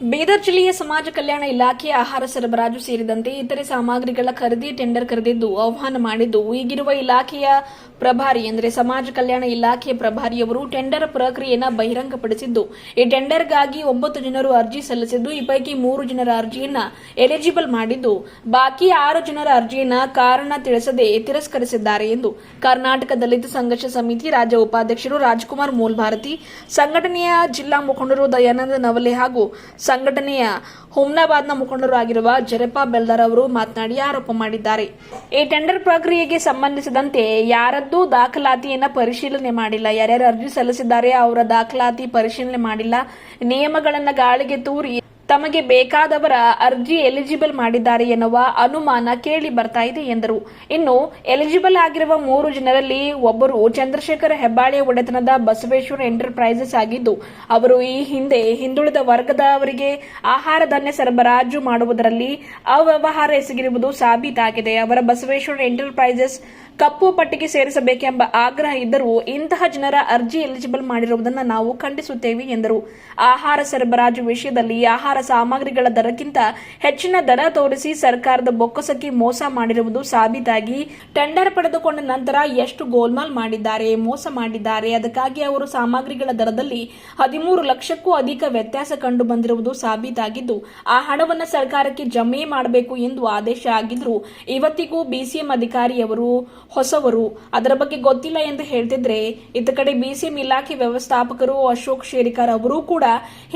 ಬೀದರ್ ಜಿಲ್ಲೆಯ ಸಮಾಜ ಕಲ್ಯಾಣ ಇಲಾಖೆ ಆಹಾರ ಸರಬರಾಜು ಸೇರಿದಂತೆ ಇತರೆ ಸಾಮಗ್ರಿಗಳ ಖರೀದಿ, ಟೆಂಡರ್ ಕರೆದಿದ್ದು ಆಹ್ವಾನ ಮಾಡಿದ್ದು ಈಗಿರುವ ಇಲಾಖೆಯ ಪ್ರಭಾರಿ ಅಂದರೆ ಸಮಾಜ ಕಲ್ಯಾಣ ಇಲಾಖೆಯ ಪ್ರಭಾರಿಯವರು ಟೆಂಡರ್ ಪ್ರಕ್ರಿಯೆಯನ್ನು ಬಹಿರಂಗಪಡಿಸಿದ್ದು. ಈ ಟೆಂಡರ್ಗಾಗಿ ಒಂಬತ್ತು ಜನರು ಅರ್ಜಿ ಸಲ್ಲಿಸಿದ್ದು, ಈ ಪೈಕಿ ಮೂರು ಜನರ ಅರ್ಜಿಯನ್ನು ಎಲಿಜಿಬಲ್ ಮಾಡಿದ್ದು. ಬಾಕಿ ಆರು ಜನರ ಅರ್ಜಿಯನ್ನ ಕಾರಣ ತಿಳಿಸದೆ ತಿರಸ್ಕರಿಸಿದ್ದಾರೆ ಎಂದು ಕರ್ನಾಟಕ ದಲಿತ ಸಂಘರ್ಷ ಸಮಿತಿ ರಾಜ್ಯ ಉಪಾಧ್ಯಕ್ಷರು ರಾಜ್ಕುಮಾರ್ ಮೂಲ್ಭಾರತಿ, ಸಂಘಟನೆಯ ಜಿಲ್ಲಾ ಮುಖಂಡರು ದಯಾನಂದ ನವಲೆ ಹಾಗೂ ಸಂಘಟನೆಯ ಹುಮ್ನಾಬಾದ್ನ ಮುಖಂಡರು ಆಗಿರುವ ಜರಪಾ ಬೆಲ್ದಾರ್ ಅವರು ಮಾತನಾಡಿ ಆರೋಪ ಮಾಡಿದ್ದಾರೆ. ಈ ಟೆಂಡರ್ ಪ್ರಕ್ರಿಯೆಗೆ ಸಂಬಂಧಿಸಿದಂತೆ ಯಾರದ್ದೂ ದಾಖಲಾತಿಯನ್ನ ಪರಿಶೀಲನೆ ಮಾಡಿಲ್ಲ. ಯಾರ್ಯಾರು ಅರ್ಜಿ ಸಲ್ಲಿಸಿದ್ದಾರೆ ಅವರ ದಾಖಲಾತಿ ಪರಿಶೀಲನೆ ಮಾಡಿಲ್ಲ. ನಿಯಮಗಳನ್ನ ಗಾಳಿಗೆ ತೂರಿ ತಮಗೆ ಬೇಕಾದವರ ಅರ್ಜಿ ಎಲಿಜಿಬಲ್ ಮಾಡಿದ್ದಾರೆ ಎನ್ನುವ ಅನುಮಾನ ಕೇಳಿ ಬರ್ತಾ ಇದೆ ಎಂದರು. ಇನ್ನು ಎಲಿಜಿಬಲ್ ಆಗಿರುವ ಮೂರು ಜನರಲ್ಲಿ ಒಬ್ಬರು ಚಂದ್ರಶೇಖರ ಹೆಬ್ಬಾಳೆ ಒಡೆತನದ ಬಸವೇಶ್ವರ ಎಂಟರ್ಪ್ರೈಸಸ್ ಆಗಿದ್ದು, ಅವರು ಈ ಹಿಂದೆ ಹಿಂದುಳಿದ ವರ್ಗದವರಿಗೆ ಆಹಾರ ಧಾನ್ಯ ಸರಬರಾಜು ಮಾಡುವುದರಲ್ಲಿ ಅವ್ಯವಹಾರ ಎಸಗಿರುವುದು ಸಾಬೀತಾಗಿದೆ. ಅವರ ಬಸವೇಶ್ವರ ಎಂಟರ್ಪ್ರೈಸಸ್ ಕಪ್ಪು ಪಟ್ಟಿಗೆ ಸೇರಿಸಬೇಕೆಂಬ ಆಗ್ರಹ ಇದ್ದರೂ ಇಂತಹ ಜನರ ಅರ್ಜಿ ಎಲಿಜಿಬಲ್ ಮಾಡಿರುವುದನ್ನು ನಾವು ಖಂಡಿಸುತ್ತೇವೆ ಎಂದರು. ಆಹಾರ ಸರಬರಾಜು ವಿಷಯದಲ್ಲಿ ಆಹಾರ ಸಾಮಗ್ರಿಗಳ ದರಕ್ಕಿಂತ ಹೆಚ್ಚಿನ ದರ ತೋರಿಸಿ ಸರ್ಕಾರದ ಬೊಕ್ಕಸಕ್ಕೆ ಮೋಸ ಮಾಡಿರುವುದು ಸಾಬೀತಾಗಿ ಟೆಂಡರ್ ಪಡೆದುಕೊಂಡ ನಂತರ ಎಷ್ಟು ಗೋಲ್ಮಾಲ್ ಮಾಡಿದ್ದಾರೆ, ಮೋಸ ಮಾಡಿದ್ದಾರೆ, ಅದಕ್ಕಾಗಿ ಅವರು ಸಾಮಗ್ರಿಗಳ ದರದಲ್ಲಿ ಹದಿಮೂರು ಲಕ್ಷಕ್ಕೂ ಅಧಿಕ ವ್ಯತ್ಯಾಸ ಕಂಡು ಬಂದಿರುವುದು ಸಾಬೀತಾಗಿದ್ದು, ಆ ಹಣವನ್ನು ಸರ್ಕಾರಕ್ಕೆ ಜಮೆ ಮಾಡಬೇಕು ಎಂದು ಆದೇಶ ಆಗಿದ್ರು ಇವತ್ತಿಗೂ ಬಿಸಿಎಂ ಅಧಿಕಾರಿಯವರು ಹೊಸವರು. ಅದರ ಬಗ್ಗೆ ಗೊತ್ತಿಲ್ಲ ಎಂದು ಹೇಳ್ತಿದ್ರೆ, ಇತ್ತ ಕಡೆ ಬಿಸಿಎಂ ಇಲಾಖೆ ವ್ಯವಸ್ಥಾಪಕರು ಅಶೋಕ್ ಶೇರಿಕಾರ್ ಅವರು ಕೂಡ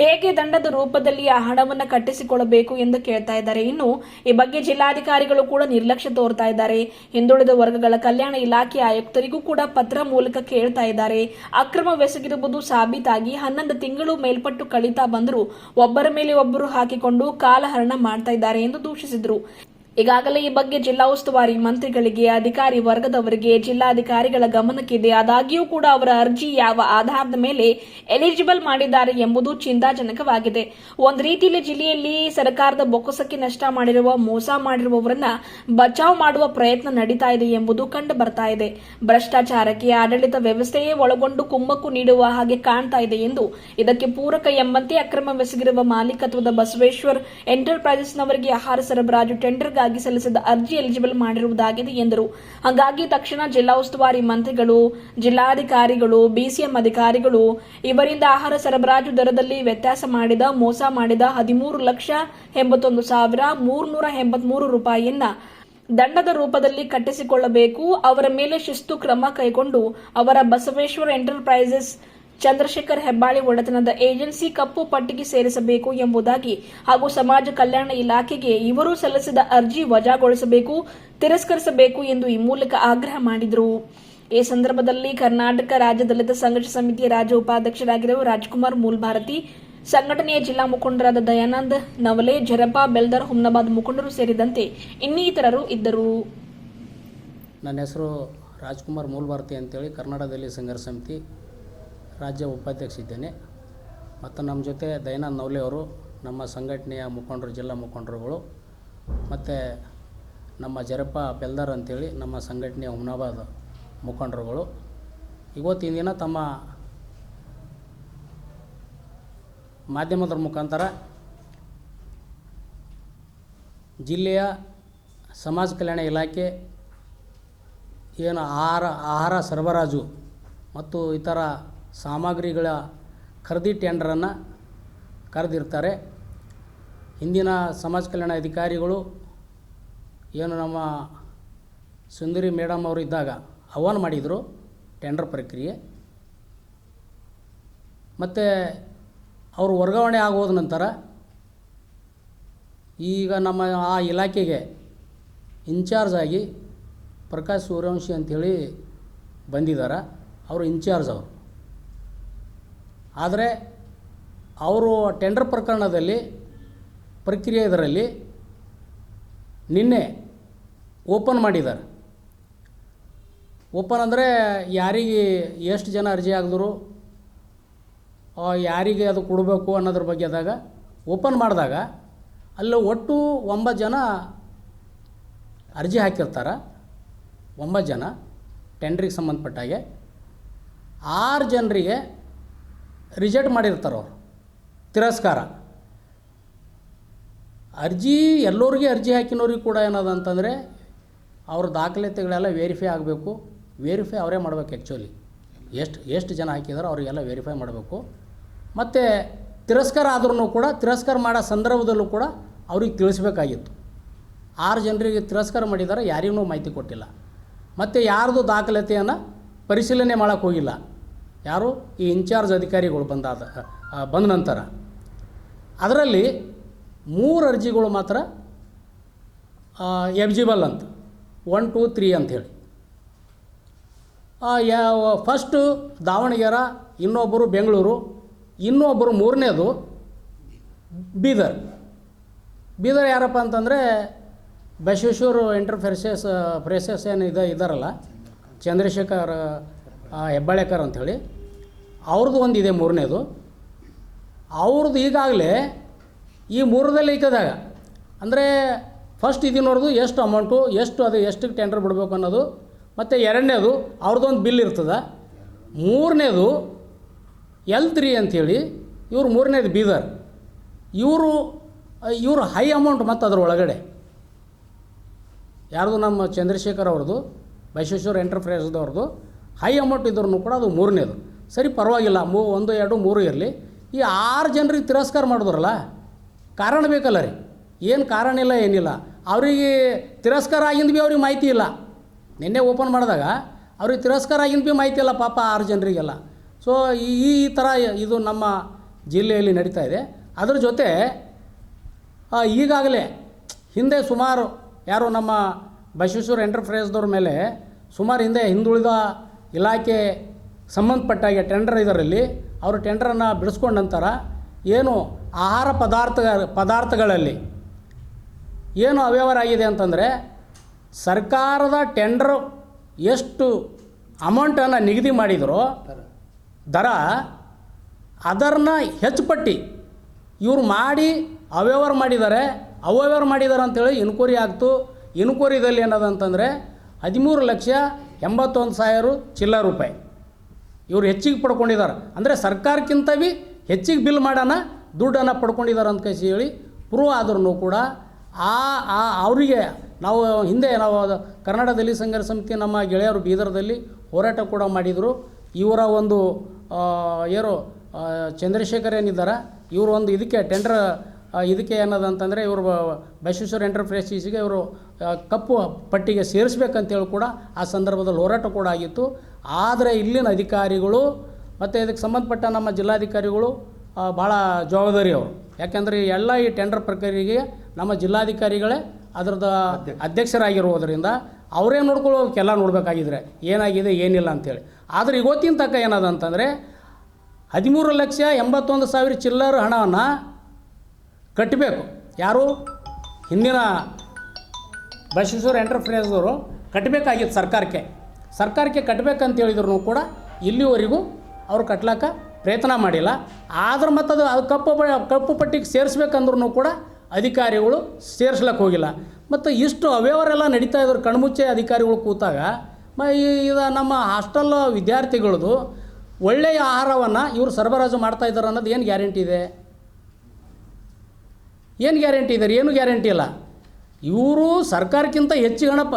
ಹೇಗೆ ದಂಡದ ರೂಪದಲ್ಲಿ ಆ ಹಣವನ್ನು ಕಟ್ಟಿಸಿಕೊಳ್ಳಬೇಕು ಎಂದು ಕೇಳ್ತಾ ಇದ್ದಾರೆ. ಇನ್ನು ಈ ಬಗ್ಗೆ ಜಿಲ್ಲಾಧಿಕಾರಿಗಳು ಕೂಡ ನಿರ್ಲಕ್ಷ್ಯ ತೋರ್ತಾ ಇದ್ದಾರೆ. ಹಿಂದುಳಿದ ವರ್ಗಗಳ ಕಲ್ಯಾಣ ಇಲಾಖೆ ಆಯುಕ್ತರಿಗೂ ಕೂಡ ಪತ್ರ ಮೂಲಕ ಕೇಳ್ತಾ ಇದ್ದಾರೆ. ಅಕ್ರಮವೆಸಗಿರುವುದು ಸಾಬೀತಾಗಿ ಹನ್ನೊಂದು ತಿಂಗಳು ಮೇಲ್ಪಟ್ಟು ಕಳೀತಾ ಬಂದರೂ ಒಬ್ಬರ ಮೇಲೆ ಒಬ್ಬರು ಹಾಕಿಕೊಂಡು ಕಾಲಹರಣ ಮಾಡ್ತಾ ಇದ್ದಾರೆ ಎಂದು ದೂಷಿಸಿದರು. ಈಗಾಗಲೇ ಈ ಬಗ್ಗೆ ಜಿಲ್ಲಾ ಉಸ್ತುವಾರಿ ಮಂತ್ರಿಗಳಿಗೆ, ಅಧಿಕಾರಿ ವರ್ಗದವರಿಗೆ, ಜಿಲ್ಲಾಧಿಕಾರಿಗಳ ಗಮನಕ್ಕಿದೆ. ಆದಾಗ್ಯೂ ಕೂಡ ಅವರ ಅರ್ಜಿ ಯಾವ ಆಧಾರದ ಮೇಲೆ ಎಲಿಜಿಬಲ್ ಮಾಡಿದ್ದಾರೆ ಎಂಬುದು ಚಿಂತಾಜನಕವಾಗಿದೆ. ಒಂದು ರೀತಿಯಲ್ಲಿ ಜಿಲ್ಲೆಯಲ್ಲಿ ಸರ್ಕಾರದ ಬೊಕ್ಕಸಕ್ಕೆ ನಷ್ಟ ಮಾಡಿರುವ, ಮೋಸ ಮಾಡಿರುವವರನ್ನ ಬಚಾವ್ ಮಾಡುವ ಪ್ರಯತ್ನ ನಡೀತಾ ಇದೆ ಎಂಬುದು ಕಂಡು ಬರ್ತಾ ಇದೆ. ಭ್ರಷ್ಟಾಚಾರಕ್ಕೆ ಆಡಳಿತ ವ್ಯವಸ್ಥೆಯೇ ಒಳಗೊಂಡು ಕುಮ್ಮಕ್ಕು ನೀಡುವ ಹಾಗೆ ಕಾಣ್ತಾ ಇದೆ ಎಂದು ಇದಕ್ಕೆ ಪೂರಕ ಎಂಬಂತೆ ಅಕ್ರಮವೆಸಗಿರುವ ಮಾಲೀಕತ್ವದ ಬಸವೇಶ್ವರ್ ಎಂಟರ್ಪ್ರೈಸಸ್ನವರಿಗೆ ಆಹಾರ ಸರಬರಾಜು ಟೆಂಡರ್ಗಾಗಿ ಸಲ್ಲಿಸಿದ ಅರ್ಜಿ ಎಲಿಜಿಬಲ್ ಮಾಡಿರುವುದಾಗಿದೆ ಎಂದರು. ಹಾಗಾಗಿ ತಕ್ಷಣ ಜಿಲ್ಲಾ ಉಸ್ತುವಾರಿ ಮಂತ್ರಿಗಳು, ಜಿಲ್ಲಾಧಿಕಾರಿಗಳು, ಬಿಸಿಎಂ ಅಧಿಕಾರಿಗಳು ಇವರಿಂದ ಆಹಾರ ಸರಬರಾಜು ದರದಲ್ಲಿ ವ್ಯತ್ಯಾಸ ಮಾಡಿದ, ಮೋಸ ಮಾಡಿದ ಹದಿಮೂರು ಲಕ್ಷ ಎಂಬತ್ತೊಂದು ಸಾವಿರ ಮೂರ್ನೂರ ಎಂಬತ್ಮೂರು ರೂಪಾಯಿಯನ್ನ ದಂಡದ ರೂಪದಲ್ಲಿ ಕಟ್ಟಿಸಿಕೊಳ್ಳಬೇಕು, ಅವರ ಮೇಲೆ ಶಿಸ್ತು ಕ್ರಮ ಕೈಗೊಂಡು ಅವರ ಬಸವೇಶ್ವರ ಎಂಟರ್ಪ್ರೈಸಸ್ ಚಂದ್ರಶೇಖರ್ ಹೆಬ್ಬಾಳಿ ಒಡೆತನದ ಏಜೆನ್ಸಿ ಕಪ್ಪು ಪಟ್ಟಿಗೆ ಸೇರಿಸಬೇಕು ಎಂಬುದಾಗಿ ಹಾಗೂ ಸಮಾಜ ಕಲ್ಯಾಣ ಇಲಾಖೆಗೆ ಇವರು ಸಲ್ಲಿಸಿದ ಅರ್ಜಿ ವಜಾಗೊಳಿಸಬೇಕು, ತಿರಸ್ಕರಿಸಬೇಕು ಎಂದು ಈ ಮೂಲಕ ಆಗ್ರಹ ಮಾಡಿದರು. ಈ ಸಂದರ್ಭದಲ್ಲಿ ಕರ್ನಾಟಕ ರಾಜ್ಯ ದಲಿತ ಸಂಘರ್ಷ ಸಮಿತಿಯ ರಾಜ್ಯ ಉಪಾಧ್ಯಕ್ಷರಾಗಿರುವ ರಾಜ್ಕುಮಾರ್ ಮೂಲ್ಭಾರತಿ, ಸಂಘಟನೆಯ ಜಿಲ್ಲಾ ಮುಖಂಡರಾದ ದಯಾನಂದ್, ನವಲೆ ಜರಪಾ ಬೆಲ್ದರ್, ಹುಮ್ನಾಬಾದ್ ಮುಖಂಡರು ಸೇರಿದಂತೆ ಇನ್ನಿತರರು ಇದ್ದರು. ನನ್ನ ಹೆಸರು ರಾಜ್ಕುಮಾರ್ ಮೂಲ್ಭಾರತಿ ಅಂತೇಳಿ ಕರ್ನಾಟಕದಲ್ಲಿ ಸಂಘರ್ಷ ಸಮಿತಿ ರಾಜ್ಯ ಉಪಾಧ್ಯಕ್ಷ ಇದ್ದೇನೆ. ಮತ್ತು ನಮ್ಮ ಜೊತೆ ದಯಾನಂದ್ ನವಲೆ ಅವರು, ನಮ್ಮ ಸಂಘಟನೆಯ ಮುಖಂಡರು, ಜಿಲ್ಲಾ ಮುಖಂಡರುಗಳು, ಮತ್ತು ನಮ್ಮ ಜರಪ್ಪ ಬೆಲ್ದಾರ್ ಅಂತೇಳಿ ನಮ್ಮ ಸಂಘಟನೆಯ ಹುಮ್ನಾಬಾದ್ ಮುಖಂಡರುಗಳು. ಇವತ್ತಿನ ದಿನ ತಮ್ಮ ಮಾಧ್ಯಮದ ಮುಖಾಂತರ ಜಿಲ್ಲೆಯ ಸಮಾಜ ಕಲ್ಯಾಣ ಇಲಾಖೆ ಏನು ಆಹಾರ ಆಹಾರ ಸರಬರಾಜು ಮತ್ತು ಇತರ ಸಾಮಗ್ರಿಗಳ ಖರೀದಿ ಟೆಂಡರನ್ನು ಕರೆದಿರ್ತಾರೆ. ಹಿಂದಿನ ಸಮಾಜ ಕಲ್ಯಾಣ ಅಧಿಕಾರಿಗಳು, ಏನು ನಮ್ಮ ಸುಂದರಿ ಮೇಡಮ್ ಅವರು ಇದ್ದಾಗ ಆಹ್ವಾನ ಮಾಡಿದರು ಟೆಂಡರ್ ಪ್ರಕ್ರಿಯೆ. ಮತ್ತು ಅವರು ವರ್ಗಾವಣೆ ಆಗೋದ ನಂತರ ಈಗ ನಮ್ಮ ಆ ಇಲಾಖೆಗೆ ಇನ್ಚಾರ್ಜ್ ಆಗಿ ಪ್ರಕಾಶ್ ಸೂರ್ಯವಂಶಿ ಅಂಥೇಳಿ ಬಂದಿದ್ದಾರೆ ಅವರು ಇನ್ಚಾರ್ಜ್ ಅವರು. ಆದರೆ ಅವರು ಟೆಂಡರ್ ಪ್ರಕರಣದಲ್ಲಿ ಪ್ರಕ್ರಿಯೆ ಇದರಲ್ಲಿ ನಿನ್ನೆ ಓಪನ್ ಮಾಡಿದ್ದಾರೆ. ಓಪನ್ ಅಂದರೆ ಯಾರಿಗೆ ಎಷ್ಟು ಜನ ಅರ್ಜಿ ಆಗಿದ್ರು ಯಾರಿಗೆ ಅದು ಕೊಡಬೇಕು ಅನ್ನೋದ್ರ ಬಗ್ಗೆ ಆದಾಗ ಓಪನ್ ಮಾಡಿದಾಗ ಅಲ್ಲಿ ಒಟ್ಟು ಒಂಬತ್ತು ಜನ ಅರ್ಜಿ ಹಾಕಿರ್ತಾರೆ. ಒಂಬತ್ತು ಜನ ಟೆಂಡ್ರಿಗೆ ಸಂಬಂಧಪಟ್ಟಾಗೆ. ಆರು ಜನರಿಗೆ ರಿಜೆಕ್ಟ್ ಮಾಡಿರ್ತಾರೆ ಅವರು. ತಿರಸ್ಕಾರ. ಅರ್ಜಿ ಎಲ್ಲರಿಗೆ ಅರ್ಜಿ ಹಾಕಿನವ್ರಿಗೆ ಕೂಡ ಏನದ ಅಂತಂದರೆ ಅವ್ರ ದಾಖಲಾತಿಗಳೆಲ್ಲ ವೆರಿಫೈ ಆಗಬೇಕು. ವೇರಿಫೈ ಅವರೇ ಮಾಡಬೇಕು ಆ್ಯಕ್ಚುಲಿ ಎಷ್ಟು ಎಷ್ಟು ಜನ ಹಾಕಿದಾರೋ ಅವರಿಗೆಲ್ಲ ವೆರಿಫೈ ಮಾಡಬೇಕು. ಮತ್ತು ತಿರಸ್ಕಾರ ಆದ್ರೂ ಕೂಡ, ತಿರಸ್ಕಾರ ಮಾಡೋ ಸಂದರ್ಭದಲ್ಲೂ ಕೂಡ ಅವ್ರಿಗೆ ತಿಳಿಸ್ಬೇಕಾಗಿತ್ತು. ಆರು ಜನರಿಗೆ ತಿರಸ್ಕಾರ ಮಾಡಿದ್ದಾರೆ ಯಾರಿಗೂ ಮಾಹಿತಿ ಕೊಟ್ಟಿಲ್ಲ. ಮತ್ತು ಯಾರ್ದು ದಾಖಲಾತಿಯನ್ನು ಪರಿಶೀಲನೆ ಮಾಡೋಕ್ಕೆ ಹೋಗಿಲ್ಲ. ಯಾರು? ಈ ಇನ್ಚಾರ್ಜ್ ಅಧಿಕಾರಿಗಳು ಬಂದಾದ ಬಂದ ನಂತರ. ಅದರಲ್ಲಿ ಮೂರು ಅರ್ಜಿಗಳು ಮಾತ್ರ ಎಲಿಜಿಬಲ್ ಅಂತ. ಒನ್, ಟೂ, ತ್ರೀ ಅಂಥೇಳಿ ಯಾವ ಫಸ್ಟು ದಾವಣಗೆರೆ, ಇನ್ನೊಬ್ಬರು ಬೆಂಗಳೂರು, ಇನ್ನೊಬ್ಬರು ಮೂರನೇದು ಬೀದರ್. ಬೀದರ್ ಯಾರಪ್ಪ ಅಂತಂದರೆ ಬಸವೇಶ್ವರ ಎಂಟರ್ ಫ್ರೆಶಸ್ ಫ್ರೆಶಸ್ ಏನು ಇದೆ ಇದ್ದಾರಲ್ಲ ಚಂದ್ರಶೇಖರ್ ಹೆಬ್ಬಾಳೇಕರ್ ಅಂಥೇಳಿ ಅವ್ರದ್ದು ಒಂದು ಇದೆ ಮೂರನೇದು. ಅವ್ರದ್ದು ಈಗಾಗಲೇ ಈ ಮೂರದಲ್ಲಿ ಐತದಾಗ ಅಂದರೆ ಫಸ್ಟ್ ಇದನ್ನೋರ್ದು ಎಷ್ಟು ಅಮೌಂಟು ಎಷ್ಟು ಅದು ಎಷ್ಟಕ್ಕೆ ಟೆಂಡರ್ ಬಿಡಬೇಕು ಅನ್ನೋದು, ಮತ್ತು ಎರಡನೇದು ಅವ್ರದ್ದೊಂದು ಬಿಲ್ ಇರ್ತದೆ. ಮೂರನೇದು ಎಲ್ ತ್ರೀ ಅಂಥೇಳಿ ಇವ್ರು ಮೂರನೇದು ಬೀದರ್. ಇವರು ಇವರು ಹೈ ಅಮೌಂಟ್ ಮತ್ತು ಅದರ ಒಳಗಡೆ. ಯಾರ್ದು ನಮ್ಮ ಚಂದ್ರಶೇಖರ್ ಅವ್ರದ್ದು ಬಸವೇಶ್ವರ ಎಂಟರ್ಪ್ರೈಸ್ದವ್ರದ್ದು ಹೈ ಅಮೌಂಟ್ ಇದ್ರೂ ಕೂಡ ಅದು ಮೂರನೇದು. ಸರಿ, ಪರವಾಗಿಲ್ಲ. ಮೂ, ಒಂದು, ಎರಡು, ಮೂರು ಇರಲಿ. ಈ ಆರು ಜನರಿಗೆ ತಿರಸ್ಕಾರ ಮಾಡಿದ್ರಲ್ಲ, ಕಾರಣ ಬೇಕಲ್ಲ ರೀ. ಏನು ಕಾರಣ ಇಲ್ಲ, ಏನಿಲ್ಲ. ಅವರಿಗೆ ತಿರಸ್ಕಾರ ಆಗಿಂದ ಭೀ ಅವ್ರಿಗೆ ಮಾಹಿತಿ ಇಲ್ಲ. ನಿನ್ನೆ ಓಪನ್ ಮಾಡಿದಾಗ ಅವ್ರಿಗೆ ತಿರಸ್ಕಾರ ಆಗಿಂದ ಭೀ ಮಾಹಿತಿ ಇಲ್ಲ, ಪಾಪ ಆರು ಜನರಿಗೆಲ್ಲ. ಸೊ ಈ ಈ ಥರ ಇದು ನಮ್ಮ ಜಿಲ್ಲೆಯಲ್ಲಿ ನಡೀತಾ ಇದೆ. ಅದ್ರ ಜೊತೆ ಈಗಾಗಲೇ ಹಿಂದೆ ಸುಮಾರು ಯಾರು ನಮ್ಮ ಬಸವೇಶ್ವರ ಎಂಟರ್ಪ್ರೈಸ್ದವ್ರ ಮೇಲೆ ಸುಮಾರು ಹಿಂದೆ ಹಿಂದುಳಿದ ಇಲಾಖೆ ಸಂಬಂಧಪಟ್ಟಾಗೆ ಟೆಂಡರ್ ಇದರಲ್ಲಿ, ಅವರು ಟೆಂಡರನ್ನು ಬಿಡಿಸ್ಕೊಂಡ ನಂತರ ಏನು ಆಹಾರ ಪದಾರ್ಥ, ಪದಾರ್ಥಗಳಲ್ಲಿ ಏನು ಅವ್ಯವಹಾರ ಆಗಿದೆ ಅಂತಂದರೆ, ಸರ್ಕಾರದ ಟೆಂಡರ್ ಎಷ್ಟು ಅಮೌಂಟನ್ನು ನಿಗದಿ ಮಾಡಿದರೋ, ದರ ಅದರನ್ನ ಹೆಚ್ಚು ಪಟ್ಟಿ ಇವ್ರು ಮಾಡಿ ಅವ್ಯವಹಾರ ಮಾಡಿದ್ದಾರೆ ಅವ್ಯವಹಾರ ಮಾಡಿದ್ದಾರೆ ಅಂತೇಳಿ ಇನ್ಕ್ವರಿ ಆಗ್ತು. ಇನ್ಕ್ವರಿದಲ್ಲಿ ಏನದ ಅಂತಂದರೆ, ಹದಿಮೂರು ಲಕ್ಷ ಎಂಬತ್ತೊಂದು ಸಾವಿರ ಚಿಲ್ಲರ ರೂಪಾಯಿ. ಇವರು ಹೆಚ್ಚಿಗೆ ಪಡ್ಕೊಂಡಿದ್ದಾರೆ. ಅಂದರೆ ಸರ್ಕಾರಕ್ಕಿಂತ ಭೀ ಹೆಚ್ಚಿಗೆ ಬಿಲ್ ಮಾಡೋಣ, ದುಡ್ಡನ್ನು ಪಡ್ಕೊಂಡಿದ್ದಾರೆ ಅಂತ ಕಸಿ ಹೇಳಿ ಪ್ರೂವ್ ಆದ್ರೂ ಕೂಡ ಆ ಆ ಅವರಿಗೆ ನಾವು ಹಿಂದೆ ನಾವು ಕರ್ನಾಟಕ ದಲಿತ ಸಂಘರ್ಷ ಸಮಿತಿ, ನಮ್ಮ ಗೆಳೆಯರು ಬೀದರ್ದಲ್ಲಿ ಹೋರಾಟ ಕೂಡ ಮಾಡಿದರು. ಇವರ ಒಂದು ಏನು ಚಂದ್ರಶೇಖರ್ ಏನಿದ್ದಾರೆ, ಇವರು ಒಂದು ಇದಕ್ಕೆ ಟೆಂಡರ್ ಇದಕ್ಕೆ ಏನದ ಅಂತಂದರೆ ಇವರು ಬಸವೇಶ್ವರ ಎಂಟರ್ಪ್ರೈಸಿಸ್ಗೆ ಇವರು ಕಪ್ಪು ಪಟ್ಟಿಗೆ ಸೇರಿಸ್ಬೇಕಂತೇಳಿ ಕೂಡ ಆ ಸಂದರ್ಭದಲ್ಲಿ ಹೋರಾಟ ಕೂಡ ಆಗಿತ್ತು. ಆದರೆ ಇಲ್ಲಿನ ಅಧಿಕಾರಿಗಳು ಮತ್ತು ಇದಕ್ಕೆ ಸಂಬಂಧಪಟ್ಟ ನಮ್ಮ ಜಿಲ್ಲಾಧಿಕಾರಿಗಳು ಭಾಳ ಜವಾಬ್ದಾರಿ ಅವರು. ಯಾಕೆಂದರೆ ಎಲ್ಲ ಈ ಟೆಂಡರ್ ಪ್ರಕ್ರಿಯೆಗೆ ನಮ್ಮ ಜಿಲ್ಲಾಧಿಕಾರಿಗಳೇ ಅದರದ ಅಧ್ಯಕ್ಷರಾಗಿರುವುದರಿಂದ ಅವರೇ ನೋಡ್ಕೊಳ್ಳೋಕೆಲ್ಲ ನೋಡಬೇಕಾಗಿದ್ರೆ ಏನಾಗಿದೆ ಏನಿಲ್ಲ ಅಂತೇಳಿ. ಆದರೆ ಇವತ್ತಿನ ತಕ್ಕ ಏನದ ಅಂತಂದರೆ ಹದಿಮೂರು ಲಕ್ಷ ಎಂಬತ್ತೊಂದು ಸಾವಿರ ಚಿಲ್ಲರ್ ಹಣವನ್ನು ಕಟ್ಟಬೇಕು. ಯಾರು? ಹಿಂದಿನ ಬಸವೇಶ್ವರ ಎಂಟರ್ಪ್ರೈಸ್ದವರು ಕಟ್ಟಬೇಕಾಗಿತ್ತು ಸರ್ಕಾರಕ್ಕೆ. ಸರ್ಕಾರಕ್ಕೆ ಕಟ್ಟಬೇಕಂತ ಹೇಳಿದ್ರು ಕೂಡ ಇಲ್ಲಿವರೆಗೂ ಅವರು ಕಟ್ಲಾಕ ಪ್ರಯತ್ನ ಮಾಡಿಲ್ಲ. ಆದ್ರೆ ಮತ್ತು ಅದು ಅದು ಕಪ್ಪು ಕಪ್ಪು ಪಟ್ಟಿಗೆ ಸೇರಿಸ್ಬೇಕಂದ್ರೂ ಕೂಡ ಅಧಿಕಾರಿಗಳು ಸೇರಿಸ್ಲಕ್ಕೆ ಹೋಗಿಲ್ಲ. ಮತ್ತು ಇಷ್ಟು ಅವ್ಯವರೆಲ್ಲ ನಡೀತಾ ಇದ್ರು, ಕಣ್ಮುಚ್ಚೆ ಅಧಿಕಾರಿಗಳು ಕೂತಾಗ, ಮ ಇದು ನಮ್ಮ ಹಾಸ್ಟೆಲ್ ವಿದ್ಯಾರ್ಥಿಗಳದು ಒಳ್ಳೆಯ ಆಹಾರವನ್ನು ಇವರು ಸರಬರಾಜು ಮಾಡ್ತಾ ಇದ್ದಾರೆ ಅನ್ನೋದು ಏನು ಗ್ಯಾರಂಟಿ ಇದೆ? ಏನು ಗ್ಯಾರಂಟಿ ಇದ್ದಾರೆ ಏನು ಗ್ಯಾರಂಟಿ ಇಲ್ಲ. ಇವರು ಸರ್ಕಾರಕ್ಕಿಂತ ಹೆಚ್ಚು ಹಣ ಪ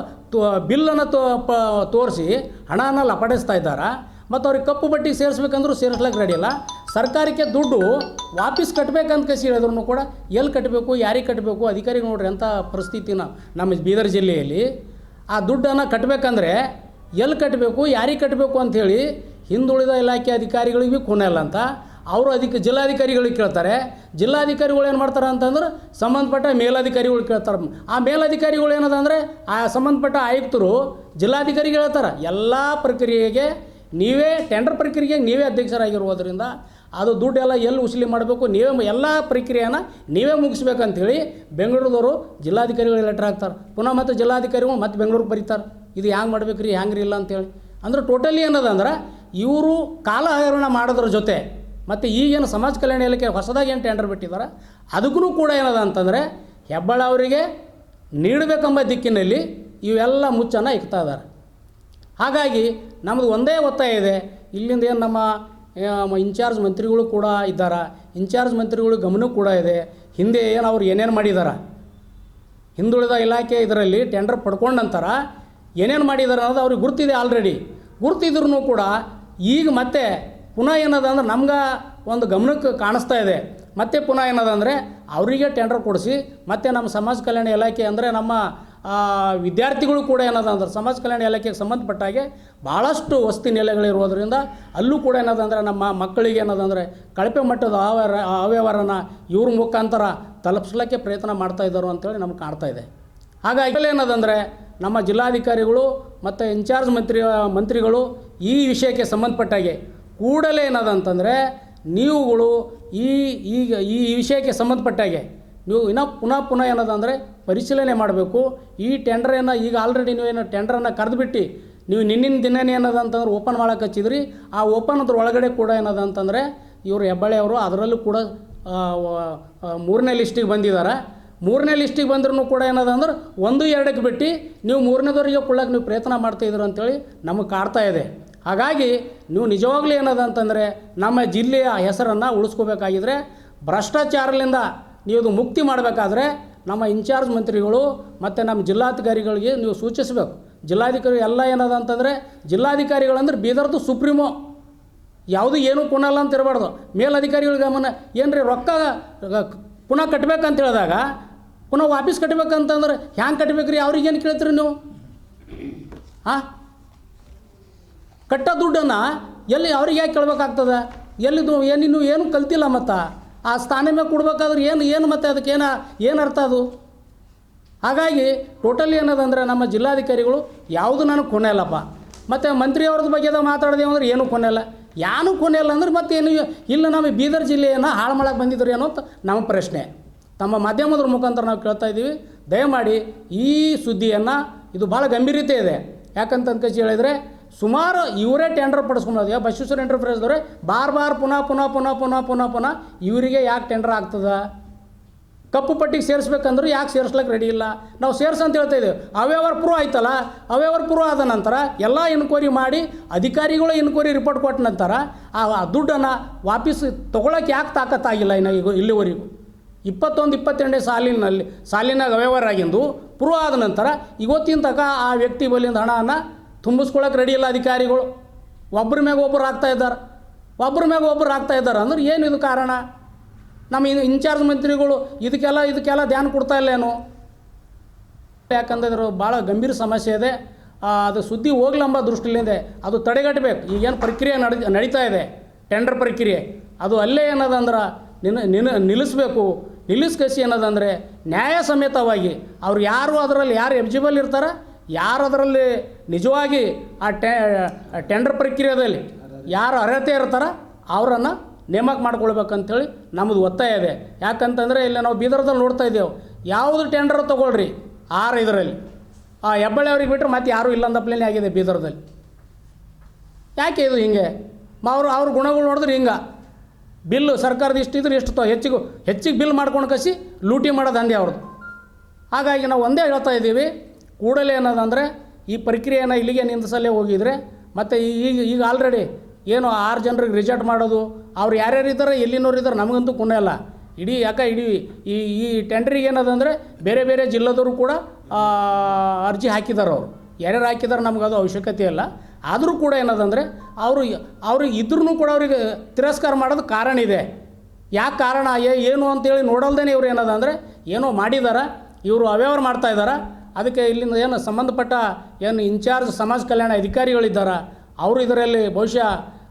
ಬಿಲ್ಲನ್ನು ತೋ ಪ ತೋರಿಸಿ ಹಣನ ಲಪಡಿಸ್ತಾ ಇದ್ದಾರೆ? ಮತ್ತು ಅವ್ರಿಗೆ ಕಪ್ಪು ಬಟ್ಟಿಗೆ ಸೇರಿಸ್ಬೇಕಂದ್ರೂ ಸೇರಿಸ್ಲಿಕ್ಕೆ ರೆಡಿ ಇಲ್ಲ. ಸರ್ಕಾರಕ್ಕೆ ದುಡ್ಡು ವಾಪಸ್ ಕಟ್ಟಬೇಕಂತ ಕಸಿ ಹೇಳಿದ್ರು ಕೂಡ ಎಲ್ಲಿ ಕಟ್ಟಬೇಕು ಯಾರಿಗೆ ಕಟ್ಟಬೇಕು ಅಧಿಕಾರಿಗೆ ನೋಡ್ರಿ ಅಂಥ ಪರಿಸ್ಥಿತಿನ ನಮ್ಮ ಬೀದರ್ ಜಿಲ್ಲೆಯಲ್ಲಿ. ಆ ದುಡ್ಡನ್ನು ಕಟ್ಟಬೇಕಂದ್ರೆ ಎಲ್ಲಿ ಕಟ್ಟಬೇಕು ಯಾರಿಗೆ ಕಟ್ಟಬೇಕು ಅಂಥೇಳಿ ಹಿಂದುಳಿದ ಇಲಾಖೆ ಅಧಿಕಾರಿಗಳಿಗೆ ಇಲ್ಲ ಅಂತ. ಅವರು ಅದಕ್ಕೆ ಜಿಲ್ಲಾಧಿಕಾರಿಗಳಿಗೆ ಕೇಳ್ತಾರೆ. ಜಿಲ್ಲಾಧಿಕಾರಿಗಳು ಏನು ಮಾಡ್ತಾರೆ ಅಂತಂದ್ರೆ ಸಂಬಂಧಪಟ್ಟ ಮೇಲಾಧಿಕಾರಿಗಳು ಕೇಳ್ತಾರೆ. ಆ ಮೇಲಾಧಿಕಾರಿಗಳು ಏನದ ಅಂದರೆ ಆ ಸಂಬಂಧಪಟ್ಟ ಆಯುಕ್ತರು ಜಿಲ್ಲಾಧಿಕಾರಿಗೆ ಹೇಳ್ತಾರೆ. ಎಲ್ಲ ಪ್ರಕ್ರಿಯೆಗೆ ನೀವೇ ಟೆಂಡರ್ ಪ್ರಕ್ರಿಯೆಗೆ ನೀವೇ ಅಧ್ಯಕ್ಷರಾಗಿರುವುದರಿಂದ ಅದು ದುಡ್ಡೆಲ್ಲ ಎಲ್ಲಿ ಉಸಿಲಿ ಮಾಡಬೇಕು, ನೀವೇ ಎಲ್ಲ ಪ್ರಕ್ರಿಯೆನ ನೀವೇ ಮುಗಿಸ್ಬೇಕಂತೇಳಿ ಬೆಂಗಳೂರದವರು ಜಿಲ್ಲಾಧಿಕಾರಿಗಳಿಗೆ ಲೆಟ್ರ್ ಹಾಕ್ತಾರೆ. ಪುನಃ ಮತ್ತು ಜಿಲ್ಲಾಧಿಕಾರಿಗಳು ಮತ್ತೆ ಬೆಂಗಳೂರಿಗೆ ಬರೀತಾರೆ. ಇದು ಹ್ಯಾಂಗೆ ಮಾಡ್ಬೇಕು ರೀ ಹ್ಯಾಂಗೆ ಇಲ್ಲ ಅಂತೇಳಿ. ಅಂದ್ರೆ ಟೋಟಲಿ ಏನದ ಅಂದ್ರೆ ಇವರು ಕಾಲಹರಣ ಮಾಡೋದ್ರ ಜೊತೆ ಮತ್ತು ಈಗೇನು ಸಮಾಜ ಕಲ್ಯಾಣ ಇಲಾಖೆ ಹೊಸದಾಗಿ ಏನು ಟೆಂಡರ್ ಬಿಟ್ಟಿದ್ದಾರೆ ಅದಕ್ಕೂ ಕೂಡ ಏನದ ಅಂತಂದರೆ ಹೆಬ್ಬಾಳ ಅವರಿಗೆ ನೀಡಬೇಕೆಂಬ ದಿಕ್ಕಿನಲ್ಲಿ ಇವೆಲ್ಲ ಮುಚ್ಚನ್ನು ಇಕ್ತಾ ಇದ್ದಾರೆ ಹಾಗಾಗಿ ನಮ್ಮದು ಒಂದೇ ಒತ್ತಾಯ ಇದೆ, ಇಲ್ಲಿಂದ ಏನು ನಮ್ಮ ಇನ್ಚಾರ್ಜ್ ಮಂತ್ರಿಗಳು ಕೂಡ ಇದ್ದಾರೆ, ಇನ್ಚಾರ್ಜ್ ಮಂತ್ರಿಗಳು ಗಮನ ಕೂಡ ಇದೆ, ಹಿಂದೆ ಏನು ಅವ್ರು ಏನೇನು ಮಾಡಿದ್ದಾರೆ ಹಿಂದುಳಿದ ಇಲಾಖೆ ಇದರಲ್ಲಿ ಟೆಂಡರ್ ಪಡ್ಕೊಂಡ ನಂತರ ಏನೇನು ಮಾಡಿದ್ದಾರೆ ಅನ್ನೋದು ಅವ್ರಿಗೆ ಗುರ್ತಿದೆ ಆಲ್ರೆಡಿ ಗುರ್ತಿದ್ರೂ ಕೂಡ ಈಗ ಮತ್ತೆ ಪುನಃ ಏನದ ಅಂದ್ರೆ ನಮ್ಗೆ ಒಂದು ಗಮನಕ್ಕೆ ಕಾಣಿಸ್ತಾ ಇದೆ. ಮತ್ತೆ ಪುನಃ ಏನದ ಅಂದರೆ ಅವರಿಗೆ ಟೆಂಡರ್ ಕೊಡಿಸಿ, ಮತ್ತೆ ನಮ್ಮ ಸಮಾಜ ಕಲ್ಯಾಣ ಇಲಾಖೆ ಅಂದರೆ ನಮ್ಮ ವಿದ್ಯಾರ್ಥಿಗಳು ಕೂಡ ಏನದ ಅಂದ್ರೆ ಸಮಾಜ ಕಲ್ಯಾಣ ಇಲಾಖೆಗೆ ಸಂಬಂಧಪಟ್ಟ ಹಾಗೆ ಭಾಳಷ್ಟು ವಸತಿ ನೆಲೆಗಳಿರೋದ್ರಿಂದ ಅಲ್ಲೂ ಕೂಡ ಏನದಂದ್ರೆ ನಮ್ಮ ಮಕ್ಕಳಿಗೆ ಏನದಂದರೆ ಕಳಪೆ ಮಟ್ಟದ ಅವ್ಯವಹಾರ ಅವ್ಯವಹಾರನ ಇವ್ರ ಮುಖಾಂತರ ತಲುಪಿಸ್ಲಿಕ್ಕೆ ಪ್ರಯತ್ನ ಮಾಡ್ತಾ ಇದ್ದಾರೆ ಅಂತೇಳಿ ನಮ್ಗೆ ಕಾಣ್ತಾ ಇದೆ. ಹಾಗಾಗಿ ಏನದಂದರೆ ನಮ್ಮ ಜಿಲ್ಲಾಧಿಕಾರಿಗಳು ಮತ್ತು ಇನ್ಚಾರ್ಜ್ ಮಂತ್ರಿ, ಮಂತ್ರಿಗಳು ಈ ವಿಷಯಕ್ಕೆ ಸಂಬಂಧಪಟ್ಟಾಗೆ ಕೂಡಲೇ ಏನದಂತಂದರೆ ನೀವುಗಳು ಈ ಈಗ ಈ ವಿಷಯಕ್ಕೆ ಸಂಬಂಧಪಟ್ಟಾಗೆ ನೀವು ಇನ್ನೂ ಪುನಃ ಪುನಃ ಏನದಂದರೆ ಪರಿಶೀಲನೆ ಮಾಡಬೇಕು. ಈ ಟೆಂಡರನ್ನು ಈಗ ಆಲ್ರೆಡಿ ನೀವೇನು ಟೆಂಡರನ್ನು ಕರೆದುಬಿಟ್ಟು, ನೀವು ನಿನ್ನಿನ ದಿನನೇ ಏನದ ಅಂತಂದ್ರೆ ಓಪನ್ ಮಾಡಕ್ಕೆ ಹಚ್ಚಿದ್ರಿ. ಆ ಓಪನ್ ಅದ್ರ ಒಳಗಡೆ ಕೂಡ ಏನದ ಅಂತಂದರೆ ಇವರು ಹೆಬ್ಬಳ್ಳಿ ಅವರು ಅದರಲ್ಲೂ ಕೂಡ ಮೂರನೇ ಲಿಸ್ಟಿಗೆ ಬಂದಿದ್ದಾರೆ ಮೂರನೇ ಲಿಸ್ಟಿಗೆ ಬಂದ್ರೂ ಕೂಡ ಏನದ ಅಂದ್ರೆ ಒಂದು ಎರಡಕ್ಕೆ ಬಿಟ್ಟು, ನೀವು ಮೂರನೇದವರಿಗೆ ಕೊಳ್ಳಕ್ಕೆ ನೀವು ಪ್ರಯತ್ನ ಮಾಡ್ತಾಯಿದ್ರು ಅಂತೇಳಿ ನಮಗೆ ಕಾಡ್ತಾ ಇದೆ. ಹಾಗಾಗಿ ನೀವು ನಿಜವಾಗ್ಲೂ ಏನದ ಅಂತಂದರೆ ನಮ್ಮ ಜಿಲ್ಲೆಯ ಹೆಸರನ್ನು ಉಳಿಸ್ಕೋಬೇಕಾಗಿದ್ರೆ ಭ್ರಷ್ಟಾಚಾರದಿಂದ ನೀವು ಮುಕ್ತಿ ಮಾಡಬೇಕಾದ್ರೆ ನಮ್ಮ ಇನ್ಚಾರ್ಜ್ ಮಂತ್ರಿಗಳು ಮತ್ತು ನಮ್ಮ ಜಿಲ್ಲಾಧಿಕಾರಿಗಳಿಗೆ ನೀವು ಸೂಚಿಸಬೇಕು. ಜಿಲ್ಲಾಧಿಕಾರಿ ಎಲ್ಲ ಏನದ ಅಂತಂದರೆ ಜಿಲ್ಲಾಧಿಕಾರಿಗಳಂದ್ರೆ ಬೀದರ್ದು ಸುಪ್ರೀಮೋ. ಯಾವುದು ಏನೂ ಕೊಡಲ್ಲ ಅಂತ ಇರಬಾರ್ದು. ಮೇಲಧಿಕಾರಿಗಳ ಗಮನ ರೀ ರೊಕ್ಕ ಪುನಃ ಕಟ್ಟಬೇಕಂತ ಹೇಳಿದಾಗ ಪುನಃ ವಾಪಸ್ ಕಟ್ಬೇಕಂತಂದ್ರೆ ಹ್ಯಾಂಗೆ ಕಟ್ಬೇಕ್ರಿ? ಅವ್ರಿಗೇನು ಕೇಳ್ತೀರಿ ನೀವು? ಹಾಂ ಕಟ್ಟ ದುಡ್ಡನ್ನು ಎಲ್ಲಿ ಅವ್ರಿಗೆ ಯಾಕೆ ಕೇಳಬೇಕಾಗ್ತದೆ? ಎಲ್ಲಿದು ಏನು ನೀವು ಏನು ಕಲ್ತಿಲ್ಲ ಮತ್ತು? ಆ ಸ್ಥಾನ ಮೇಲೆ ಕೊಡ್ಬೇಕಾದ್ರೆ ಏನು ಏನು ಮತ್ತೆ ಅದಕ್ಕೆ ಏನು ಏನು ಅರ್ಥ ಅದು? ಹಾಗಾಗಿ ಟೋಟಲಿ ಏನದಂದರೆ ನಮ್ಮ ಜಿಲ್ಲಾಧಿಕಾರಿಗಳು ಯಾವುದು ನನಗೆ ಕೊನೆ ಇಲ್ಲಪ್ಪ ಮತ್ತು ಮಂತ್ರಿಯವ್ರದ್ದು ಬಗ್ಗೆ ಮಾತಾಡಿದೆವು ಅಂದ್ರೆ ಏನೂ ಯಾನು ಕೊನೆ ಇಲ್ಲ ಅಂದ್ರೆ ಮತ್ತೇನು ಇಲ್ಲ ನಮ್ಮ ಬೀದರ್ ಜಿಲ್ಲೆಯನ್ನು ಹಾಳು ಮಾಡಕ್ಕೆ ಬಂದಿದ್ರು ಏನೋ ಅಂತ ನಮ್ಮ ಪ್ರಶ್ನೆ. ತಮ್ಮ ಮಾಧ್ಯಮದ್ರ ಮುಖಾಂತರ ನಾವು ಕೇಳ್ತಾ ಇದ್ದೀವಿ. ದಯಮಾಡಿ ಈ ಸುದ್ದಿಯನ್ನು ಇದು ಭಾಳ ಗಂಭೀರತೆ ಇದೆ. ಯಾಕಂತ ಹೇಳಿದರೆ ಸುಮಾರು ಇವರೇ ಟೆಂಡರ್ ಪಡಿಸ್ಕೊಂಬೋದು ಯಾವ ಬಸವೇಶ್ವರ ಎಂಟರ್ಪ್ರೈಸ್ದವ್ರೆ ಬಾರ್ ಬಾರ್ ಪುನಃ ಪುನಃ ಪುನಃ ಪುನಃ ಪುನಃ ಪುನಃ ಇವರಿಗೆ ಯಾಕೆ ಟೆಂಡರ್ ಆಗ್ತದ? ಕಪ್ಪು ಪಟ್ಟಿಗೆ ಸೇರಿಸ್ಬೇಕಂದ್ರೂ ಯಾಕೆ ಸೇರಿಸ್ಲಿಕ್ಕೆ ರೆಡಿ ಇಲ್ಲ? ನಾವು ಸೇರ್ಸಂತ ಹೇಳ್ತಾ ಇದ್ದೇವೆ. ಅವ್ಯವಹಾರ ಪ್ರೂವ್ ಆಯ್ತಲ್ಲ? ಅವ್ಯವಹಾರ ಪ್ರೂವ್ ಆದ ನಂತರ ಎಲ್ಲ ಎನ್ಕ್ವೈರಿ ಮಾಡಿ, ಅಧಿಕಾರಿಗಳು ಎನ್ಕ್ವೈರಿ ರಿಪೋರ್ಟ್ ಕೊಟ್ಟ ನಂತರ ಆ ಆ ದುಡ್ಡನ್ನು ವಾಪಸ್ ತೊಗೊಳಕ್ಕೆ ಯಾಕೆ ತಾಕತ್ತಾಗಿಲ್ಲ ಇನ್ನು ಈಗ ಇಲ್ಲಿವರೆಗೂ? ಇಪ್ಪತ್ತೊಂದು ಇಪ್ಪತ್ತೆರಡನೇ ಸಾಲಿನಲ್ಲಿ, ಸಾಲಿನಾಗ ಅವ್ಯವಹಾರ ಆಗಿಂದು ಪ್ರೂವ್ ಆದ ನಂತರ ಇವತ್ತಿನ ತನಕ ಆ ವ್ಯಕ್ತಿ ಬಲಿಂದ ಹಣವನ್ನು ತುಂಬಿಸ್ಕೊಳಕ್ಕೆ ರೆಡಿ ಇಲ್ಲ ಅಧಿಕಾರಿಗಳು. ಒಬ್ಬರ ಮ್ಯಾಗ ಒಬ್ಬರು ಆಗ್ತಾ ಇದ್ದಾರೆ. ಒಬ್ಬರ ಮ್ಯಾಗ ಒಬ್ಬರು ಆಗ್ತಾ ಇದ್ದಾರೆ ಅಂದ್ರೆ ಏನು ಇದು ಕಾರಣ? ನಮ್ಮ ಇನ್ ಇನ್ಚಾರ್ಜ್ ಮಂತ್ರಿಗಳು ಇದಕ್ಕೆಲ್ಲ ಇದಕ್ಕೆಲ್ಲ ಧ್ಯಾನ ಕೊಡ್ತಾ ಇಲ್ಲೇನು ಯಾಕಂದ್ರೆ ಭಾಳ ಗಂಭೀರ ಸಮಸ್ಯೆ ಇದೆ. ಅದು ಸುದ್ದಿ ಹೋಗ್ಲಂಬ ದೃಷ್ಟಿಲಿಂದ ಅದು ತಡೆಗಟ್ಟಬೇಕು. ಈಗೇನು ಪ್ರಕ್ರಿಯೆ ನಡೆ ನಡೀತಾ ಇದೆ. ಟೆಂಡರ್ ಪ್ರಕ್ರಿಯೆ. ಅದು ಅಲ್ಲೇ ಏನದಂದ್ರೆ ನಿನ್ನ ನಿನ್ನ ನಿಲ್ಲಿಸ್ಬೇಕು. ನಿಲ್ಲಿಸ್ಕಸಿ ಏನದಂದರೆ ನ್ಯಾಯ ಸಮೇತವಾಗಿ. ಅವ್ರು ಯಾರು ಅದರಲ್ಲಿ ಯಾರು ಎಲಿಜಿಬಲ್ ಇರ್ತಾರೆ? ಯಾರು ಅದರಲ್ಲಿ ನಿಜವಾಗಿ ಆ ಟೆಂಡರ್ ಪ್ರಕ್ರಿಯೆಯಲ್ಲಿ ಯಾರು ಅರ್ಹತೆ ಇರ್ತಾರ ಅವರನ್ನು ನೇಮಕ ಮಾಡ್ಕೊಳ್ಬೇಕಂಥೇಳಿ ನಮ್ಮದು ಒತ್ತಾಯ ಇದೆ. ಯಾಕಂತಂದರೆ ಇಲ್ಲಿ ನಾವು ಬೀದರ್ದಲ್ಲಿ ನೋಡ್ತಾ ಇದ್ದೇವೆ. ಯಾವುದು ಟೆಂಡರ್ ತೊಗೊಳ್ರಿ ಆರು ಇದರಲ್ಲಿ. ಆ ಹೆಬ್ಬಳ್ಳಿ ಅವ್ರಿಗೆ ಬಿಟ್ಟರೆ ಮತ್ತೆ ಯಾರೂ ಇಲ್ಲ ಅಂದಪ್ಲೇನೆ ಆಗಿದೆ ಬೀದರ್ದಲ್ಲಿ. ಯಾಕೆ ಇದು ಹಿಂಗೆ? ಅವರು, ಅವ್ರ ಗುಣಗಳು ನೋಡಿದ್ರೆ ಹಿಂಗೆ. ಬಿಲ್ಲು ಸರ್ಕಾರದ ಇಷ್ಟಿದ್ರೆ ಇಷ್ಟು ತೋ ಹೆಚ್ಚಿಗೆ ಹೆಚ್ಚಿಗೆ ಬಿಲ್ ಮಾಡ್ಕೊಂಡು ಕಸಿ ಲೂಟಿ ಮಾಡೋದು ಅಂದೆ ಅವ್ರದ್ದು. ಹಾಗಾಗಿ ನಾವು ಒಂದೇ ಹೇಳ್ತಾ ಇದ್ದೀವಿ ಕೂಡಲೇ ಏನದಂದರೆ ಈ ಪ್ರಕ್ರಿಯೆನ ಇಲ್ಲಿಗೆ ನಿಂದಿಸಲೇ ಹೋಗಿದ್ರೆ ಮತ್ತು ಈಗ ಈಗ ಆಲ್ರೆಡಿ ಏನು ಆರು ಜನರಿಗೆ ರಿಜೆಕ್ಟ್ ಮಾಡೋದು, ಅವ್ರು ಯಾರ್ಯಾರು ಇದ್ದಾರೆ, ಎಲ್ಲಿನವ್ರು ಇದ್ದಾರೆ ನಮಗಂತೂ ಕೊನೆ ಇಲ್ಲ ಇಡೀ ಯಾಕೆ ಇಡೀ ಈ ಈ ಟೆಂಡ್ರಿಗೆ ಏನದಂದರೆ ಬೇರೆ ಬೇರೆ ಜಿಲ್ಲೆದವರು ಕೂಡ ಅರ್ಜಿ ಹಾಕಿದ್ದಾರೆ ಅವರು. ಯಾರ್ಯಾರು ಹಾಕಿದ್ದಾರೆ ನಮ್ಗೆ ಅದು ಅವಶ್ಯಕತೆ ಇಲ್ಲ. ಆದರೂ ಕೂಡ ಏನದಂದರೆ ಅವರು ಅವ್ರಿಗೆ ಇದ್ರೂ ಕೂಡ ಅವ್ರಿಗೆ ತಿರಸ್ಕಾರ ಮಾಡೋದು ಕಾರಣ ಇದೆ. ಯಾಕೆ ಕಾರಣ ಏನು ಅಂತೇಳಿ ನೋಡಲ್ದೇ ಇವ್ರು ಏನದಂದರೆ ಏನೋ ಮಾಡಿದಾರ, ಇವರು ಅವ್ಯವಹಾರ ಮಾಡ್ತಾ ಇದ್ದಾರೆ ಅದಕ್ಕೆ ಇಲ್ಲಿಂದ ಏನು ಸಂಬಂಧಪಟ್ಟ ಏನು ಇನ್ಚಾರ್ಜ್ ಸಮಾಜ ಕಲ್ಯಾಣ ಅಧಿಕಾರಿಗಳಿದ್ದಾರೆ ಅವರು ಇದರಲ್ಲಿ ಬಹುಶಃ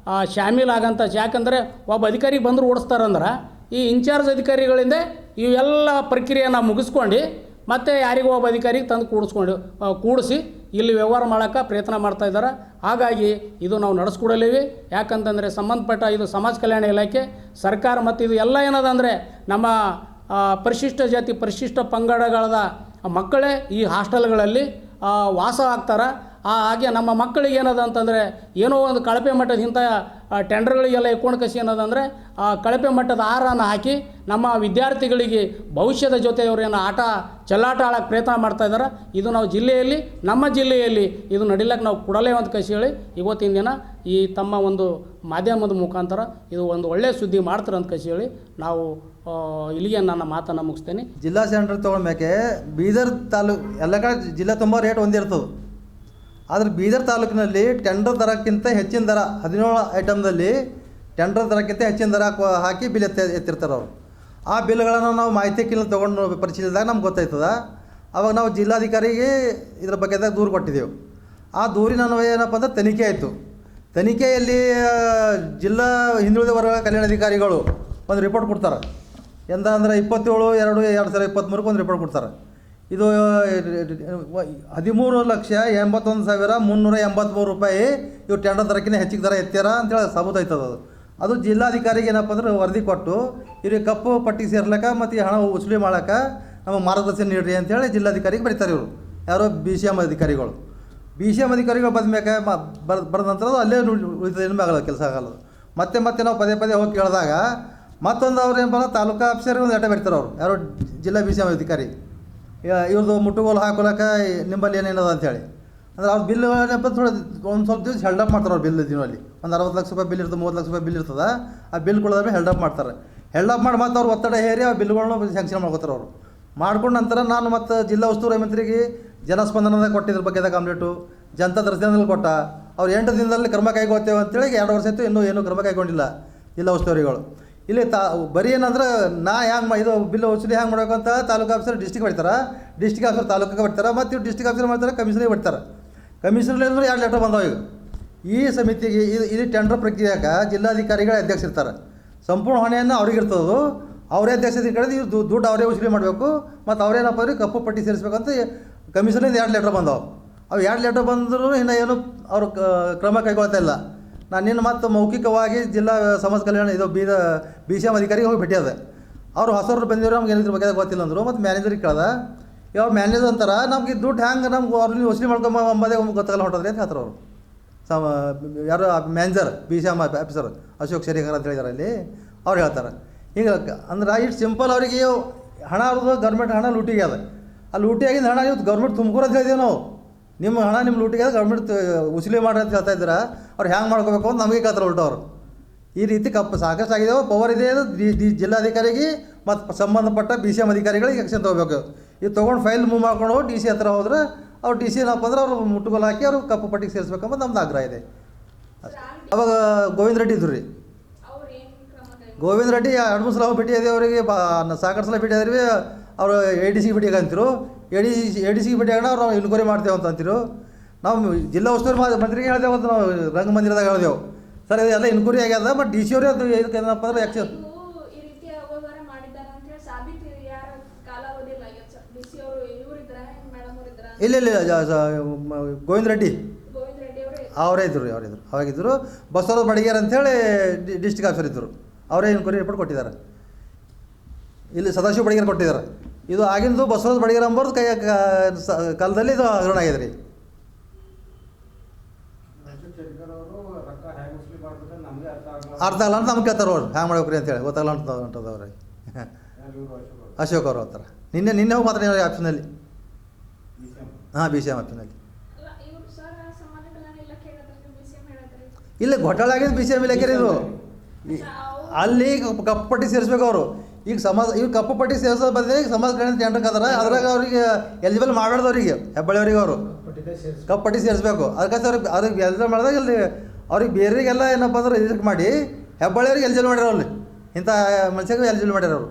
ಆ, ಶಾಮೀಲ್ ಆಗಂತ ಯಾಕಂದರೆ ಒಬ್ಬ ಅಧಿಕಾರಿ ಬಂದರೂ ಓಡಿಸ್ತಾರಂದ್ರೆ ಈ ಇನ್ಚಾರ್ಜ್ ಅಧಿಕಾರಿಗಳಿಂದ ಇವೆಲ್ಲ ಪ್ರಕ್ರಿಯೆನ ಮುಗಿಸ್ಕೊಂಡು ಮತ್ತೆ ಯಾರಿಗೋ ಒಬ್ಬ ಅಧಿಕಾರಿಗೆ ತಂದು ಕೂಡಿಸ್ಕೊಂಡು ಕೂಡಿಸಿ ಇಲ್ಲಿ ವ್ಯವಹಾರ ಮಾಡೋಕ್ಕೆ ಪ್ರಯತ್ನ ಮಾಡ್ತಾ ಇದ್ದಾರೆ. ಹಾಗಾಗಿ ಇದು ನಾವು ನಡೆಸ್ಕೊಡಲೇವಿ. ಯಾಕಂತಂದರೆ ಸಂಬಂಧಪಟ್ಟ ಇದು ಸಮಾಜ ಕಲ್ಯಾಣ ಇಲಾಖೆ ಸರ್ಕಾರ ಮತ್ತು ಇದು ಎಲ್ಲ ಏನದ ಅಂದರೆ ನಮ್ಮ ಪರಿಶಿಷ್ಟ ಜಾತಿ ಪರಿಶಿಷ್ಟ ಪಂಗಡಗಳದ ಮಕ್ಕಳೇ ಈ ಹಾಸ್ಟೆಲ್ಗಳಲ್ಲಿ ವಾಸ ಆಗ್ತಾರೆ? ಹಾಗೆ ನಮ್ಮ ಮಕ್ಕಳಿಗೆ ಏನದ ಅಂತಂದರೆ ಏನೋ ಒಂದು ಕಳಪೆ ಮಟ್ಟದ ಇಂಥ ಟೆಂಡರ್ಗಳಿಗೆಲ್ಲ ಇಟ್ಕೊಂಡು ಕಸಿ ಏನದಂದರೆ ಆ ಕಳಪೆ ಮಟ್ಟದ ಆಹಾರನ ಹಾಕಿ ನಮ್ಮ ವಿದ್ಯಾರ್ಥಿಗಳಿಗೆ ಭವಿಷ್ಯದ ಜೊತೆ ಅವರೇನು ಆಟ, ಚೆಲ್ಲಾಟ ಆಡೋಕ್ಕೆ ಪ್ರಯತ್ನ ಮಾಡ್ತಾ ಇದ್ದಾರೆ ಇದು ನಾವು ಜಿಲ್ಲೆಯಲ್ಲಿ, ನಮ್ಮ ಜಿಲ್ಲೆಯಲ್ಲಿ ಇದು ನಡಿಲಕ್ಕೆ ನಾವು ಕೊಡಲೇ ಅಂತ ಕಸಿ ಹೇಳಿ ಇವತ್ತಿನ ದಿನ ಈ ತಮ್ಮ ಒಂದು ಮಾಧ್ಯಮದ ಮುಖಾಂತರ ಇದು ಒಂದು ಒಳ್ಳೆಯ ಸುದ್ದಿ ಮಾಡ್ತಾರೆ ಅಂತ ಕಸಿ ಹೇಳಿ ನಾವು ಇಲ್ಲಿಗೆ ನನ್ನ ಮಾತನ್ನು ಮುಗಿಸ್ತೇನೆ. ಜಿಲ್ಲಾ ಸೆಂಟರ್ ತೊಗೊಳ್ಬೇಕೆ ಬೀದರ್ ತಾಲೂಕು ಎಲ್ಲ ಕಡೆ ಜಿಲ್ಲೆ ತುಂಬ ರೇಟ್ ಒಂದೇ ಇರ್ತದೆ ಆದರೆ ಬೀದರ್ ತಾಲೂಕಿನಲ್ಲಿ ಟೆಂಡರ್ ದರಕ್ಕಿಂತ ಹೆಚ್ಚಿನ ದರ, ಹದಿನೇಳು ಐಟಮ್ದಲ್ಲಿ ಟೆಂಡರ್ ದರಕ್ಕಿಂತ ಹೆಚ್ಚಿನ ದರ ಹಾಕಿ ಬಿಲ್ ಎತ್ತ ಎತ್ತಿರ್ತಾರೆ ಅವರು. ಆ ಬಿಲ್ಗಳನ್ನು ನಾವು ಮಾಹಿತಿ ಕಿಲ್ಲ ತೊಗೊಂಡು ಪರಿಶೀಲಿಸಿದಾಗ ನಮ್ಗೆ ಗೊತ್ತಾಯ್ತದ. ಅವಾಗ ನಾವು ಜಿಲ್ಲಾಧಿಕಾರಿಗೆ ಇದ್ರ ಬಗ್ಗೆದಾಗ ದೂರು ಕೊಟ್ಟಿದ್ದೆವು ಆ ದೂರಿನ ಅನ್ವಯ ಏನಪ್ಪ ಅಂದ್ರೆ ತನಿಖೆ ಆಯಿತು. ತನಿಖೆಯಲ್ಲಿ ಜಿಲ್ಲಾ ಹಿಂದುಳಿದ ವರ್ಗ ಕಲ್ಯಾಣಾಧಿಕಾರಿಗಳು ಒಂದು ರಿಪೋರ್ಟ್ ಕೊಡ್ತಾರೆ. ಎಂದ ಅಂದರೆ ಇಪ್ಪತ್ತೇಳು, ಎರಡು ಎರಡು ಸಾವಿರದ ಇಪ್ಪತ್ತ್ಮೂರಕ್ಕೆ ಒಂದು ರಿಪೋರ್ಟ್ ಕೊಡ್ತಾರೆ. ಇದು ಹದಿಮೂರು ಲಕ್ಷ ಎಂಬತ್ತೊಂದು ಸಾವಿರ ಮುನ್ನೂರ ಎಂಬತ್ತ್ಮೂರು ರೂಪಾಯಿ. ಇವು ಟೆಂಡರ್ ದರಕ್ಕಿಂತ ಹೆಚ್ಚಿಗೆ ದರ ಎತ್ತ್ಯಾರ ಅಂತೇಳಿ ಸಾಬೂತಾಯ್ತದ ಅದು. ಅದು ಜಿಲ್ಲಾಧಿಕಾರಿಗೆ ಏನಪ್ಪ ಅಂದ್ರೆ ವರದಿ ಕೊಟ್ಟು, ಇವ್ರಿಗೆ ಕಪ್ಪು ಪಟ್ಟಿ ಸೇರ್ಲಕ್ಕ ಮತ್ತು ಈ ಹಣ ವಸೂಲಿ ಮಾಡಕ್ಕೆ ನಮಗೆ ಮಾರ್ಗದರ್ಶನ ನೀಡ್ರಿ ಅಂತೇಳಿ ಜಿಲ್ಲಾಧಿಕಾರಿಗೆ ಬರೀತಾರೆ ಇವರು. ಯಾರೋ ಬಿ ಸಿ ಎಂ ಅಧಿಕಾರಿಗಳು. ಬಿ ಸಿ ಎಂ ಅಧಿಕಾರಿಗಳು ಬಂದ ಮ್ಯಾಕೆ ಬರ್, ಬರೆದ ನಂತರ ಅಲ್ಲೇ ಏನು ಆಗಲ್ಲ, ಕೆಲಸ ಆಗಲ್ಲ ಮತ್ತೆ ಮತ್ತೆ ನಾವು ಪದೇ ಪದೇ ಹೋಗಿ ಕೇಳಿದಾಗ ಮತ್ತೊಂದು ಅವ್ರು ಅಂದ್ರೆ ತಾಲೂಕಾ ಆಫೀಸರ್ಗೆ ಒಂದು ಲೆಟರ್ ಬರ್ತಾರೆ ಅವರು. ಯಾರೋ ಜಿಲ್ಲಾ ಬಿ ಸಿ ಎಂ ಅಧಿಕಾರಿ. ಇವ್ರದ್ದು ಮುಟ್ಟುಗೋಲು ಹಾಕೊಳಕ ನಿಂಬಲ್ಲಿ ಏನೇನದ ಅಂತೇಳಿ. ಅಂದ್ರೆ ಅವ್ರ ಬಿಲ್ ಥೋಡೆ ಒಂದು ಸ್ವಲ್ಪ ದಿವಸ ಹೆಲ್ಡಪ್ ಮಾಡ್ತಾರೆ ಅವ್ರು ಬಿಲ್ ದಿನಲ್ಲಿ ಒಂದು ಅರವತ್ತು ಲಕ್ಷ ರೂಪಾಯಿ ಬಿಲ್ ಇರ್ತದೆ ಮೂವತ್ತು ಲಕ್ಷ ರೂಪಾಯಿ ಬಿಲ್ ಇರ್ತದೆ, ಆ ಬಿಲ್ ಕೊಡೋದ್ರೆ ಹೆಲ್ಡಪ್ ಮಾಡ್ತಾರೆ. ಹೆಲ್ಡಪ್ ಮಾಡಿ ಮತ್ತೆ ಅವ್ರು ಒತ್ತಡ ಹೇರಿ ಆ ಬಿಲ್ಗಳನ್ನ ಸ್ಯಾಂಕ್ಷನ್ ಮಾಡ್ಕೋತಾರೆ ಅವರು. ಮಾಡ್ಕೊಂಡು ನಂತರ ನಾನು ಮತ್ತು ಜಿಲ್ಲಾ ಉಸ್ತುವಾರಿ ಮಂತ್ರಿಗೆ ಜನಸ್ಪಂದನದಾಗ ಕೊಟ್ಟಿದ್ರ ಬಗ್ಗೆ ಕಂಪ್ಲೀಟು ಜನತಾ ದರ್ಶನದಲ್ಲಿ ಕೊಟ್ಟ. ಅವ್ರು ಎಂಟು ದಿನದಲ್ಲಿ ಕ್ರಮ ಕೈಗೊಳ್ತೇವೆ ಅಂತೇಳಿ ಎರಡು ವರ್ಷ ಆಯಿತು, ಇನ್ನೂ ಏನೂ ಕ್ರಮ ಕೈಗೊಂಡಿಲ್ಲ ಜಿಲ್ಲಾ ಉಸ್ತುವಾರಿಗಳು. ಇಲ್ಲಿ ತಾ, ಬರೀ ಏನಂದ್ರೆ ನಾ ಹ್ಯಾಂಗೆ ಇದು ಬಿಲ್ ವಸೂಲಿ ಹ್ಯಾಂಗೆ ಮಾಡ್ಬೇಕಂತ ತಾಲೂಕು ಆಫೀಸರ್ ಡಿಸ್ಟಿಕ್ ಹೊಡಿತಾರೆ. ಡಿಸ್ಟಿಕ್ ಆಫೀಸರ್ ತಾಲೂಕಿಗೆ ಬರ್ತಾರೆ ಮತ್ತು ಇವ್ರು ಡಿಸ್ಟಿಕ್ ಆಫೀಸರ್ ಮಾಡ್ತಾರೆ, ಕಮಿಷನರಿಗೆ ಬರ್ತಾರೆ ಕಮಿಷನರ್ ಅಂದ್ರೆ ಎರಡು ಲೆಟರ್ ಬಂದವು ಈಗ. ಈ ಸಮಿತಿಗೆ ಇದು ಇಲ್ಲಿ ಟೆಂಡರ್ ಪ್ರಕ್ರಿಯೆಗೆ ಜಿಲ್ಲಾಧಿಕಾರಿಗಳ ಅಧ್ಯಕ್ಷ ಇರ್ತಾರೆ. ಸಂಪೂರ್ಣ ಹೊಣೆಯನ್ನು ಅವ್ರಿಗೆ ಇರ್ತದದು. ಅವರೇ ಅಧ್ಯಕ್ಷತೆ ಕಡೆದು ಇವ್ರು ದುಡ್ಡು ಅವರೇ ವಸೂಲಿ ಮಾಡಬೇಕು. ಮತ್ತು ಅವರೇನಪ್ಪ ಅಂದ್ರೆ ಕಪ್ಪು ಪಟ್ಟಿ ಸೇರಿಸ್ಬೇಕಂತ ಕಮಿಷನಿಂದ ಎರಡು ಲೆಟರ್ ಬಂದವು. ಅವು ಎರಡು ಲೆಟರ್ ಬಂದರೂ ಇನ್ನೂ ಏನು ಅವರು ಕ್ರಮ ಕೈಗೊಳ್ತಾ ಇಲ್ಲ. ನಾನು ನಿನ್ನ ಮತ್ತು ಮೌಖಿಕವಾಗಿ ಜಿಲ್ಲಾ ಸಮಾಜ ಕಲ್ಯಾಣ ಇದು ಬೀದ ಬಿ ಸಿ ಎಂ ಅಧಿಕಾರಿಗೆ ಹೋಗಿ ಭೇಟಿಯಾದೆ ಅವರು ಹೊಸವ್ರು ಬಂದಿರೋ ನಮ್ಗೆ ಏನಿದ್ರು ಬಗ್ಗೆ ಗೊತ್ತಿಲ್ಲ ಅಂದರು ಮತ್ತು ಮ್ಯಾನೇಜರಿಗೆ ಕೇಳ್ದೆ ಯಾವ ಮ್ಯಾನೇಜರ್ ಅಂತಾರೆ, ನಮ್ಗೆ ದುಡ್ಡು ಹ್ಯಾಂಗೆ ನಮ್ಗೆ ಅವ್ರಲ್ಲಿ ವಸೂಲಿ ಮಾಡ್ಕೊಂಬ ಅಂಬೋದೇ ಗೊತ್ತಾಗಲ್ಲ ಹೊಂಟದ್ರಿ ಅಂತ ಹೇಳ್ತಾರೆ ಅವರು. ಸಮ ಯಾರು manager B C M officer Ashok Sharikar ಅಂತ ಹೇಳಿದಾರೆ ಅಲ್ಲಿ, ಅವ್ರು ಹೇಳ್ತಾರೆ. ಈಗ ಅಂದ್ರೆ ಇಷ್ಟು ಸಿಂಪಲ್ ಅವರಿಗೆ ಹಣ ಅವ್ರದ್ದು ಗೌರ್ಮೆಂಟ್ ಹಣ ಲೂಟಿಗೆ ಅದ ಆ ಲೂಟಿಯಾಗಿಂದ ಹಣ ಇವತ್ತು ಗೌರ್ಮೆಂಟ್ ತುಮಕೂರು ಅಂತ ಹೇಳಿದೇವೆ ನಾವು. ನಿಮ್ಮ ಹಣ ನಿಮ್ಮ ಲೂಟಿಗೆ ಗೌರ್ಮೆಂಟ್ ಉಸಿಲಿ ಮಾಡಿ ಅಂತ ಹೇಳ್ತಾ ಇದ್ದೀರಾ? ಅವ್ರು ಹ್ಯಾಂಗೆ ಮಾಡ್ಕೋಬೇಕು ಅಂತ ನಮಗೆ ಕತ್ರ ಅವರು. ಈ ರೀತಿ ಕಪ್ಪ ಸಾಕಷ್ಟು ಆಗಿದಾವೆ ಪವರ್ ಇದೆ ಡಿ- ಜಿಲ್ಲಾಧಿಕಾರಿಗೆ ಮತ್ತು ಸಂಬಂಧಪಟ್ಟ ಬಿ ಸಿ ಎಂ ಅಧಿಕಾರಿಗಳಿಗೆ ಎಕ್ಷನ್ ತೊಗೋಬೇಕು. ಇದು ತೊಗೊಂಡು ಫೈಲ್ ಮೂವ್ ಮಾಡ್ಕೊಂಡು ಡಿ ಸಿ ಹತ್ರ ಹೋದ್ರೆ ಅವ್ರು ಡಿ ಸಿ ಏನಪ್ಪ ಅಂದ್ರೆ ಅವ್ರು ಮುಟ್ಟುಗೋಲು ಹಾಕಿ ಅವರು ಕಪ್ಪು ಪಟ್ಟಿಗೆ ಸೇರಿಸ್ಬೇಕಂಬ ನಮ್ದು ಆಗ್ರಹ ಇದೆ. ಅವಾಗ ಗೋವಿಂದ ರೆಡ್ಡಿ ಇದ್ರು ರೀ. ಗೋವಿಂದ ರೆಡ್ಡಿ ಎರಡು ಮೂರು ಸಲ ಭೇಟಿ ಅವರಿಗೆ, ಬಾ ಸಾಕಷ್ಟು ಸಲ ಭೇಟಿ ಆದ್ರಿ ಅವರು ಎ ಡಿ ಸಿ ಭೇಟಿ ಅಂತಿರು A D C A D C ಭೇಟಿ ಆಗೋಣ ನಾವು ಇನ್ಕ್ವೈರಿ ಮಾಡ್ತೇವೆ ಅಂತ ಅಂತಿರು. ನಾವು ಜಿಲ್ಲಾ ಉಸ್ತುವಾರಿ ಮಾ- ಮಂತ್ರಿಗೆ ಹೇಳ್ದೇವು ಅಂತ ನಾವು ರಂಗಮಂದಿರದಾಗ ಹೇಳ್ದೇವು ಸರ್ ಎಲ್ಲ ಇನ್ಕ್ವೈರಿ ಆಗ್ಯದ ಬಟ್ ಡಿ ಸಿ ಅವರೇ ಅದು ಏನಪ್ಪ ಅಂದ್ರೆ ಆ್ಯಕ್ಷನ್ ಇಲ್ಲ ಇದ್ರ ಇದ್ರ? ಇಲ್ಲ ಗೋವಿಂದ ರೆಡ್ಡಿ. ಅವರೇ ರೆಡ್ಡಿ ಅವರು ಇದ್ದರು ಅವರಿದ್ದರು ಅವಾಗಿದ್ದರು ಬಸವರಾಜ್ ಬಡಿಗೇರ್ ಅಂತೇಳಿ ಡಿ ಡಿಸ್ಟಿಕ್ ಆಫೀಸರ್ ಇದ್ದರು ಅವರೇ ಇನ್ಕ್ವೈರಿ ರಿಪೋರ್ಟ್ ಕೊಟ್ಟಿದ್ದಾರೆ. ಇಲ್ಲಿ ಸದಾಶಿವ ಬಡಿಗೇರ್ ಕೊಟ್ಟಿದ್ದಾರೆ. ಇದು ಆಗಿಂದು ಬಸವರಾಜ ಬಡಿಗೇರ್ ಅಂಬರ್ದು ಕೈ ಕಾಲದಲ್ಲಿ ಇದು ಹಗರಣ ಆಗಿದೆ ರೀ ಅರ್ಥ ಆಗಲ್ಲ ಅಂತ ನಮ್ಗೆ ಕೇಳ್ತಾರೆ ಅವ್ರು. ಹ್ಯಾಂಗೆ ಮಾಡ್ಬೇಕು ರೀ ಅಂತೇಳಿ. ಗೊತ್ತಾಗಲ್ಲ ಅಂತ ಅವ್ರಿಗೆ. ಅಶೋಕ್ ಅವರು ಹತ್ರ. ನಿನ್ನೆ ನಿನ್ನೆ ಹೋಗಿ ಮಾತ್ರ ಆಪ್ಷನಲ್ಲಿ. ಹಾಂ ಬಿ ಸಿ ಎಂ ಆಪ್ಷನಲ್ಲಿ. ಇಲ್ಲ ಘೋಟಾಳ ಆಗಿದ್ದು ಬಿ ಸಿ ಎಂ ಇಲಾಖೆ ಇದು. ಅಲ್ಲಿ ಕಪ್ಪಟ್ಟಿ ಕಪ್ಪು ಸೇರಿಸ್ಬೇಕು ಅವರು. ಈಗ ಸಮಾಜ ಈಗ ಕಪ್ಪು ಪಟ್ಟಿ ಸೇರಿಸೋ ಬಂದಿದೆ ಈಗ ಸಮಾಜ ಕಲ್ಯಾಣ ಜನರಿಗೆ ಅದಾರ ಅದ್ರಾಗ ಅವ್ರಿಗೆ ಎಲಿಜಿಬಲ್ ಮಾಡಬಾರ್ದು ಅವರಿಗೆ ಹೆಬ್ಬಳ್ಳಿಯವ್ರಿಗೆ ಅವರು. ಕಪ್ಪು ಪಟ್ಟಿ ಸೇರಿಸ್ಬೇಕು. ಅದಕ್ಕೆ ಅವ್ರಿಗೆ ಅದಕ್ಕೆ ಎಲಿಜಿಬಲ್ ಮಾಡಿದಾಗ ಇಲ್ಲಿ ಅವ್ರಿಗೆ ಬೇರೆಗೆಲ್ಲ ಏನಪ್ಪ ಅಂದ್ರೆ ಇದಕ್ಕೆ ಮಾಡಿ ಹೆಬ್ಬಳ್ಳಿಯವ್ರಿಗೆ ಎಲಿಜಿಬಲ್ ಮಾಡ್ಯಾರ ಅಲ್ಲಿ ಇಂಥ ಮನುಷ್ಯರಿಗೆ ಎಲಿಜಿಬಲ್ ಮಾಡ್ಯಾರ ಅವರು.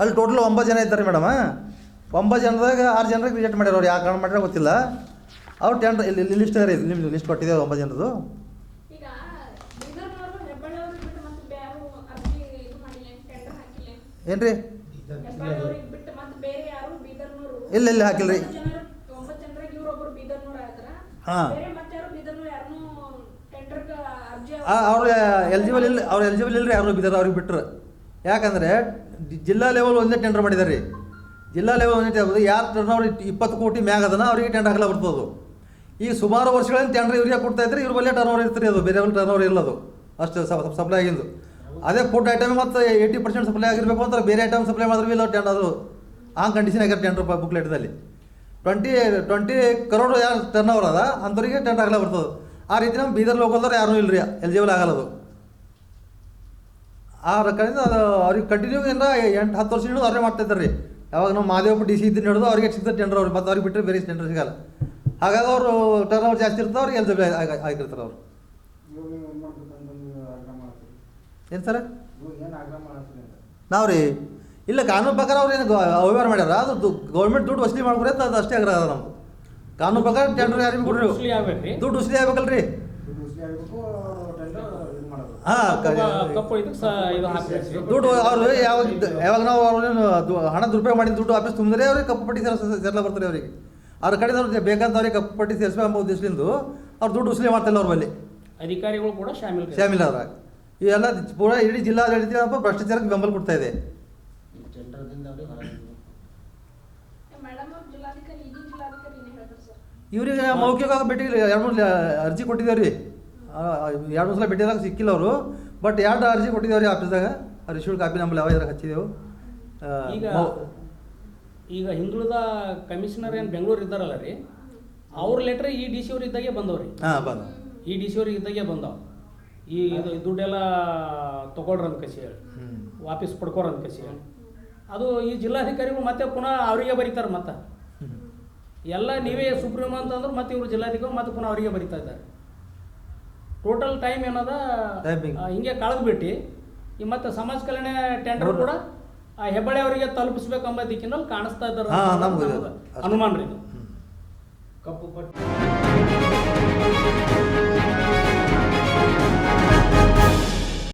ಅಲ್ಲಿ? ಟೋಟಲ್ ಒಂಬತ್ತು ಜನ ಇದ್ದಾರೆ ಮೇಡಮ್. ಒಂಬತ್ತು ಜನದಾಗ ಆರು ಜನರಿಗೆ ರಿಜೆಕ್ಟ್ ಮಾಡ್ಯಾರ ಅವ್ರು. ಯಾವ ಕಾರಣ ಮಾಡ್ಯಾರ ಗೊತ್ತಿಲ್ಲ. ಅವ್ರು ಟೆಂಡರ್ ಇಲ್ಲಿ ಲಿಸ್ಟ್ ಇದೆ ಲಿಸ್ಟ್ ಕೊಟ್ಟಿದೆ ಒಂಬತ್ತು ಜನರದು ಈಗ ಬೀದರ್ನವರು ಹೆಬ್ಬಳ್ಳಿಯವ್ರಿಗೆ ಬಿಟ್ಟು ಮತ್ತೆ ಯಾರು ಅರ್ಜಿ ಇದು ಮಾಡಿಲ್ಲ ಟೆಂಡರ್ ಹಾಕಿಲ್ಲ ಏನು ರೀ ಇಲ್ಲ ಇಲ್ಲ ಹಾಕಿಲ್ಲ ರೀ. ಹಾಂ. ಅವ್ರು ಎಲಿಜಿಬಲ್ ಇಲ್ಲ ಅವ್ರು ಎಲಿಜಿಬಲ್ ಇಲ್ಲರಿ ಯಾರು ಬಿದ್ದಾರೆ ಅವ್ರಿಗೆ ಬಿಟ್ಟರು ಯಾಕಂದರೆ ಜಿಲ್ಲಾ ಲೆವೆಲ್ ಒಂದೇ ಟೆಂಡರ್ ಮಾಡಿದ್ದಾರೆ ರೀ. ಜಿಲ್ಲಾ ಲೆವೆಲ್ ಒಂದೇ ಟೆಂಡರ್ ಯಾರು ಟೆಂಡರ್ ಅವ್ರು ಇಪ್ಪತ್ತು ಕೋಟಿ ಮ್ಯಾಗ ಅದನ್ನ ಅವರಿಗೆ ಟೆಂಡರ್ ಹಾಕಲ ಬರ್ತದೆ ಈಗ ಸುಮಾರು ವರ್ಷಗಳಿಂದ ಟೆಂಡರ್ ಇವ್ರಿಗೆ ಕೊಡ್ತಾ ಇದ್ರೆ ಇವ್ರ ಬಲ್ಲೇ ಟರ್ನ್ ಓವರ್ ಇರ್ತೀರಿ ಅದು ಬೇರೆ ಟರ್ನ್ ಓವರ್ ಇಲ್ಲದು ಅಷ್ಟು ಸಪ್ಲೈ ಆಗಿಂದು ಅದೇ ಫುಡ್ ಐಟಮ್ ಮತ್ತು ಏಯ್ಟಿ ಪರ್ಸೆಂಟ್ ಸಪ್ಲೈ ಆಗಿರಬೇಕು ಅಂದ್ರೆ ಬೇರೆ ಐಟಮ್ ಸಪ್ಲೈ ಮಾಡಿದ್ರೆ ಇಲ್ಲ ಟೆನ್ ಅದು. ಆ ಕಂಡೀಷನ್ ಆಗಿರೋ ರೂಪಾಯಿ ಬುಕ್ಲೆಟ್ದಲ್ಲಿ ಟ್ವೆಂಟಿ ಟ್ವೆಂಟಿ ಕರೋಡ್ ಯಾರು ಟರ್ನ್ ಅವರ್ ಅದ, ಅಂಥವ್ರಿಗೆ ಟೆಂಡರ್ ಆಗಲ್ಲ ಬರ್ತದೆ. ಆ ರೀತಿ ನಮ್ಮ ಬೀದರ್ ಲೋಕಲ್ದವ್ರು ಯಾರೂ ಇಲ್ಲ ರೀ ಎಲಿಜಿಬಲ್ ಆಗಲ್ಲ ಅದು ಆ ರೊಕ್ಕದಿಂದ ಅದು ಅವ್ರಿಗೆ ಕಂಟಿನ್ಯೂ ಏನಾರ ಎಂಟು, ಹತ್ತು ವರ್ಷ ಹಿಡಿದು ಅವ್ರೇ ಮಾಡ್ತಾ ಇದ್ದಾರೆ ರೀ ಯಾವಾಗ ನಾವು ಮಾದೇವಪ್ಪ ಡಿ ಸಿ ಇದ್ದು ಹಿಡಿದು ಅವ್ರಿಗೆ ಸಿಗ್ತದೆ ಟೆಂಡರ್ ಅವ್ರು, ಮತ್ತು ಅವ್ರಿಗೆ ಬಿಟ್ಟರೆ ಬೇರೆ ಟೆಂಡರ್ ಸಿಗಲ್ಲ. ಹಾಗಾಗಿ ಅವರು ಟರ್ನ್ ಓವರ್ ಜಾಸ್ತಿ ಇರ್ತದೆ, ಅವ್ರಿಗೆ ಎಲ್ಜಿಬಲ್ ಆಗಿರ್ತಾರೆ ಅವರು. ಏನು ಸರ್? ನಾವು ರೀ ಇಲ್ಲ ಕಾನೂನು ಪ್ರಕಾರ ಅವ್ರು ಏನು ಅವ್ಯವಹಾರ ಮಾಡ್ಯಾರ? ಅದು ಗೌರ್ಮೆಂಟ್ ದುಡ್ಡು ವಸೂಲಿ ಮಾಡ್ಕೊಡ್ರಿ ಅಂತ ಅದು ಅಷ್ಟೇ ಆಗ್ರಹ ಅದ ನಮ್ದು. ಕಾನೂನು ಪ್ರಕಾರ ಟೆಂಡರ್ ಯಾರಿಗೆ ಕೊಡ್ರಿ. ದುಡ್ಡು ವಸೂಲಿ ಆಗ್ಬೇಕಲ್ರಿ? ದುಡ್ಡು ಅವರು ಯಾವಾಗ ಯಾವಾಗ ನಾವು ಅವ್ರೇನು ಹಣ ದುರುಪಯೋಗ ಮಾಡಿದ ದುಡ್ಡು ವಾಪಸ್ ತುಂಬಿದ್ರೆ ಅವ್ರಿಗೆ ಕಪ್ಪು ಪಟ್ಟಿ ಸೇರ ಸೇರ್ಲ ಬರ್ತಾರೆ ಅವರಿಗೆ. ಅವ್ರ ಕಡೆ ಅವ್ರಿಗೆ ಬೇಕಂತ ಅವ್ರಿಗೆ ಕಪ್ಪು ಪಟ್ಟಿ ಸೇರಿಸ್ಬೇಕು ಎಂಬ ಉದ್ದೇಶದಿಂದ ಅವ್ರು ದುಡ್ಡು ವಸೂಲಿ ಮಾಡ್ತಿಲ್ಲ ಅವ್ರ ಬಳಿ. ಅಧಿಕಾರಿಗಳು ಕೂಡ ಶಾಮಿಲ್ ಶಾಮಿಲ್ ಅದ್ರಾಗ ಇವೆಲ್ಲ ಪೂರಾ ಇಡೀ ಜಿಲ್ಲಾಡಳಿತ ಏನಪ್ಪ ಭ್ರಷ್ಟಾಚಾರಕ್ಕೆ ಬೆಂಬಲ ಕೊಡ್ತಾ ಇದೆ. ಇವ್ರಿಗೆ ಮೌಖಿಕವಾಗಿ ಭೇಟಿ ಎರಡು ಮೂರು ಅರ್ಜಿ ಕೊಟ್ಟಿದ್ದೇವೆ ರೀ ಎರಡು ಮೂರು ಸಲ ಭೇಟಿದಾಗ ಸಿಕ್ಕಿಲ್ಲ ಅವರು. ಬಟ್ ಎರಡು ಅರ್ಜಿ ಕೊಟ್ಟಿದ್ದೇವೆ ರೀ ಆಫೀಸ್ದಾಗ ರಿಶೀವ್ಡ್ ಕಾಪಿ ನಮ್ಮಲ್ಲಿ ಯಾವ ಇದ್ರಾಗ ಹಚ್ಚಿದೆವು ಈಗ ಈಗ ಹಿಂದುಳಿದ ಕಮಿಷನರ್ ಏನು ಬೆಂಗಳೂರು ಇದ್ದಾರಲ್ಲ ರೀ ಅವ್ರ ಲೆಟ್ರ್ ಈ ಡಿ ಸಿ ಅವ್ರು ಇದ್ದಾಗೆ ಬಂದವ್ರಿ. ಹಾಂ ಬಂದ. ಈ ಡಿ ಸಿ ಅವ್ರಿಗೆ ಇದ್ದಾಗೆ ಬಂದವು. ಈ ಇದು ದುಡ್ಡೆಲ್ಲ ತಗೊಳ್ರಿ ಅಂತ ಕಸಿ ಹೇಳಿ ವಾಪಸ್ ಪಡ್ಕೊರ ಅಂತ ಕಸಿ ಹೇಳಿ ಅದು ಈ ಜಿಲ್ಲಾಧಿಕಾರಿಗಳು ಮತ್ತೆ ಪುನಃ ಅವರಿಗೆ ಬರೀತಾರೆ ಮತ್ತೆ. ಎಲ್ಲ ನೀವೇ ಸುಪ್ರೀಂ ಅಂತಂದ್ರೆ ಮತ್ತೆ ಇವರು ಜಿಲ್ಲಾಧಿಕಾರಿ ಮತ್ತೆ ಪುನಃ ಅವರಿಗೆ ಬರೀತಾ ಇದ್ದಾರೆ. ಟೋಟಲ್ ಟೈಮ್ ಏನದ? ಹಿಂಗೆ ಕಳೆದ್ಬಿಟ್ಟು. ಈ ಮತ್ತೆ ಸಮಾಜ ಕಲ್ಯಾಣ ಟೆಂಡರ್ ಕೂಡ ಆ ಹೆಬ್ಬಳ್ಳಿ ಅವರಿಗೆ ತಲುಪಿಸ್ಬೇಕೆಂಬ ದಿಕ್ಕಿನಲ್ಲಿ ಕಾಣಿಸ್ತಾ ಇದ್ದಾರೆ. ಅನುಮಾನ ರೀ ಕಪ್ಪು ಪಟ್ಟಿ.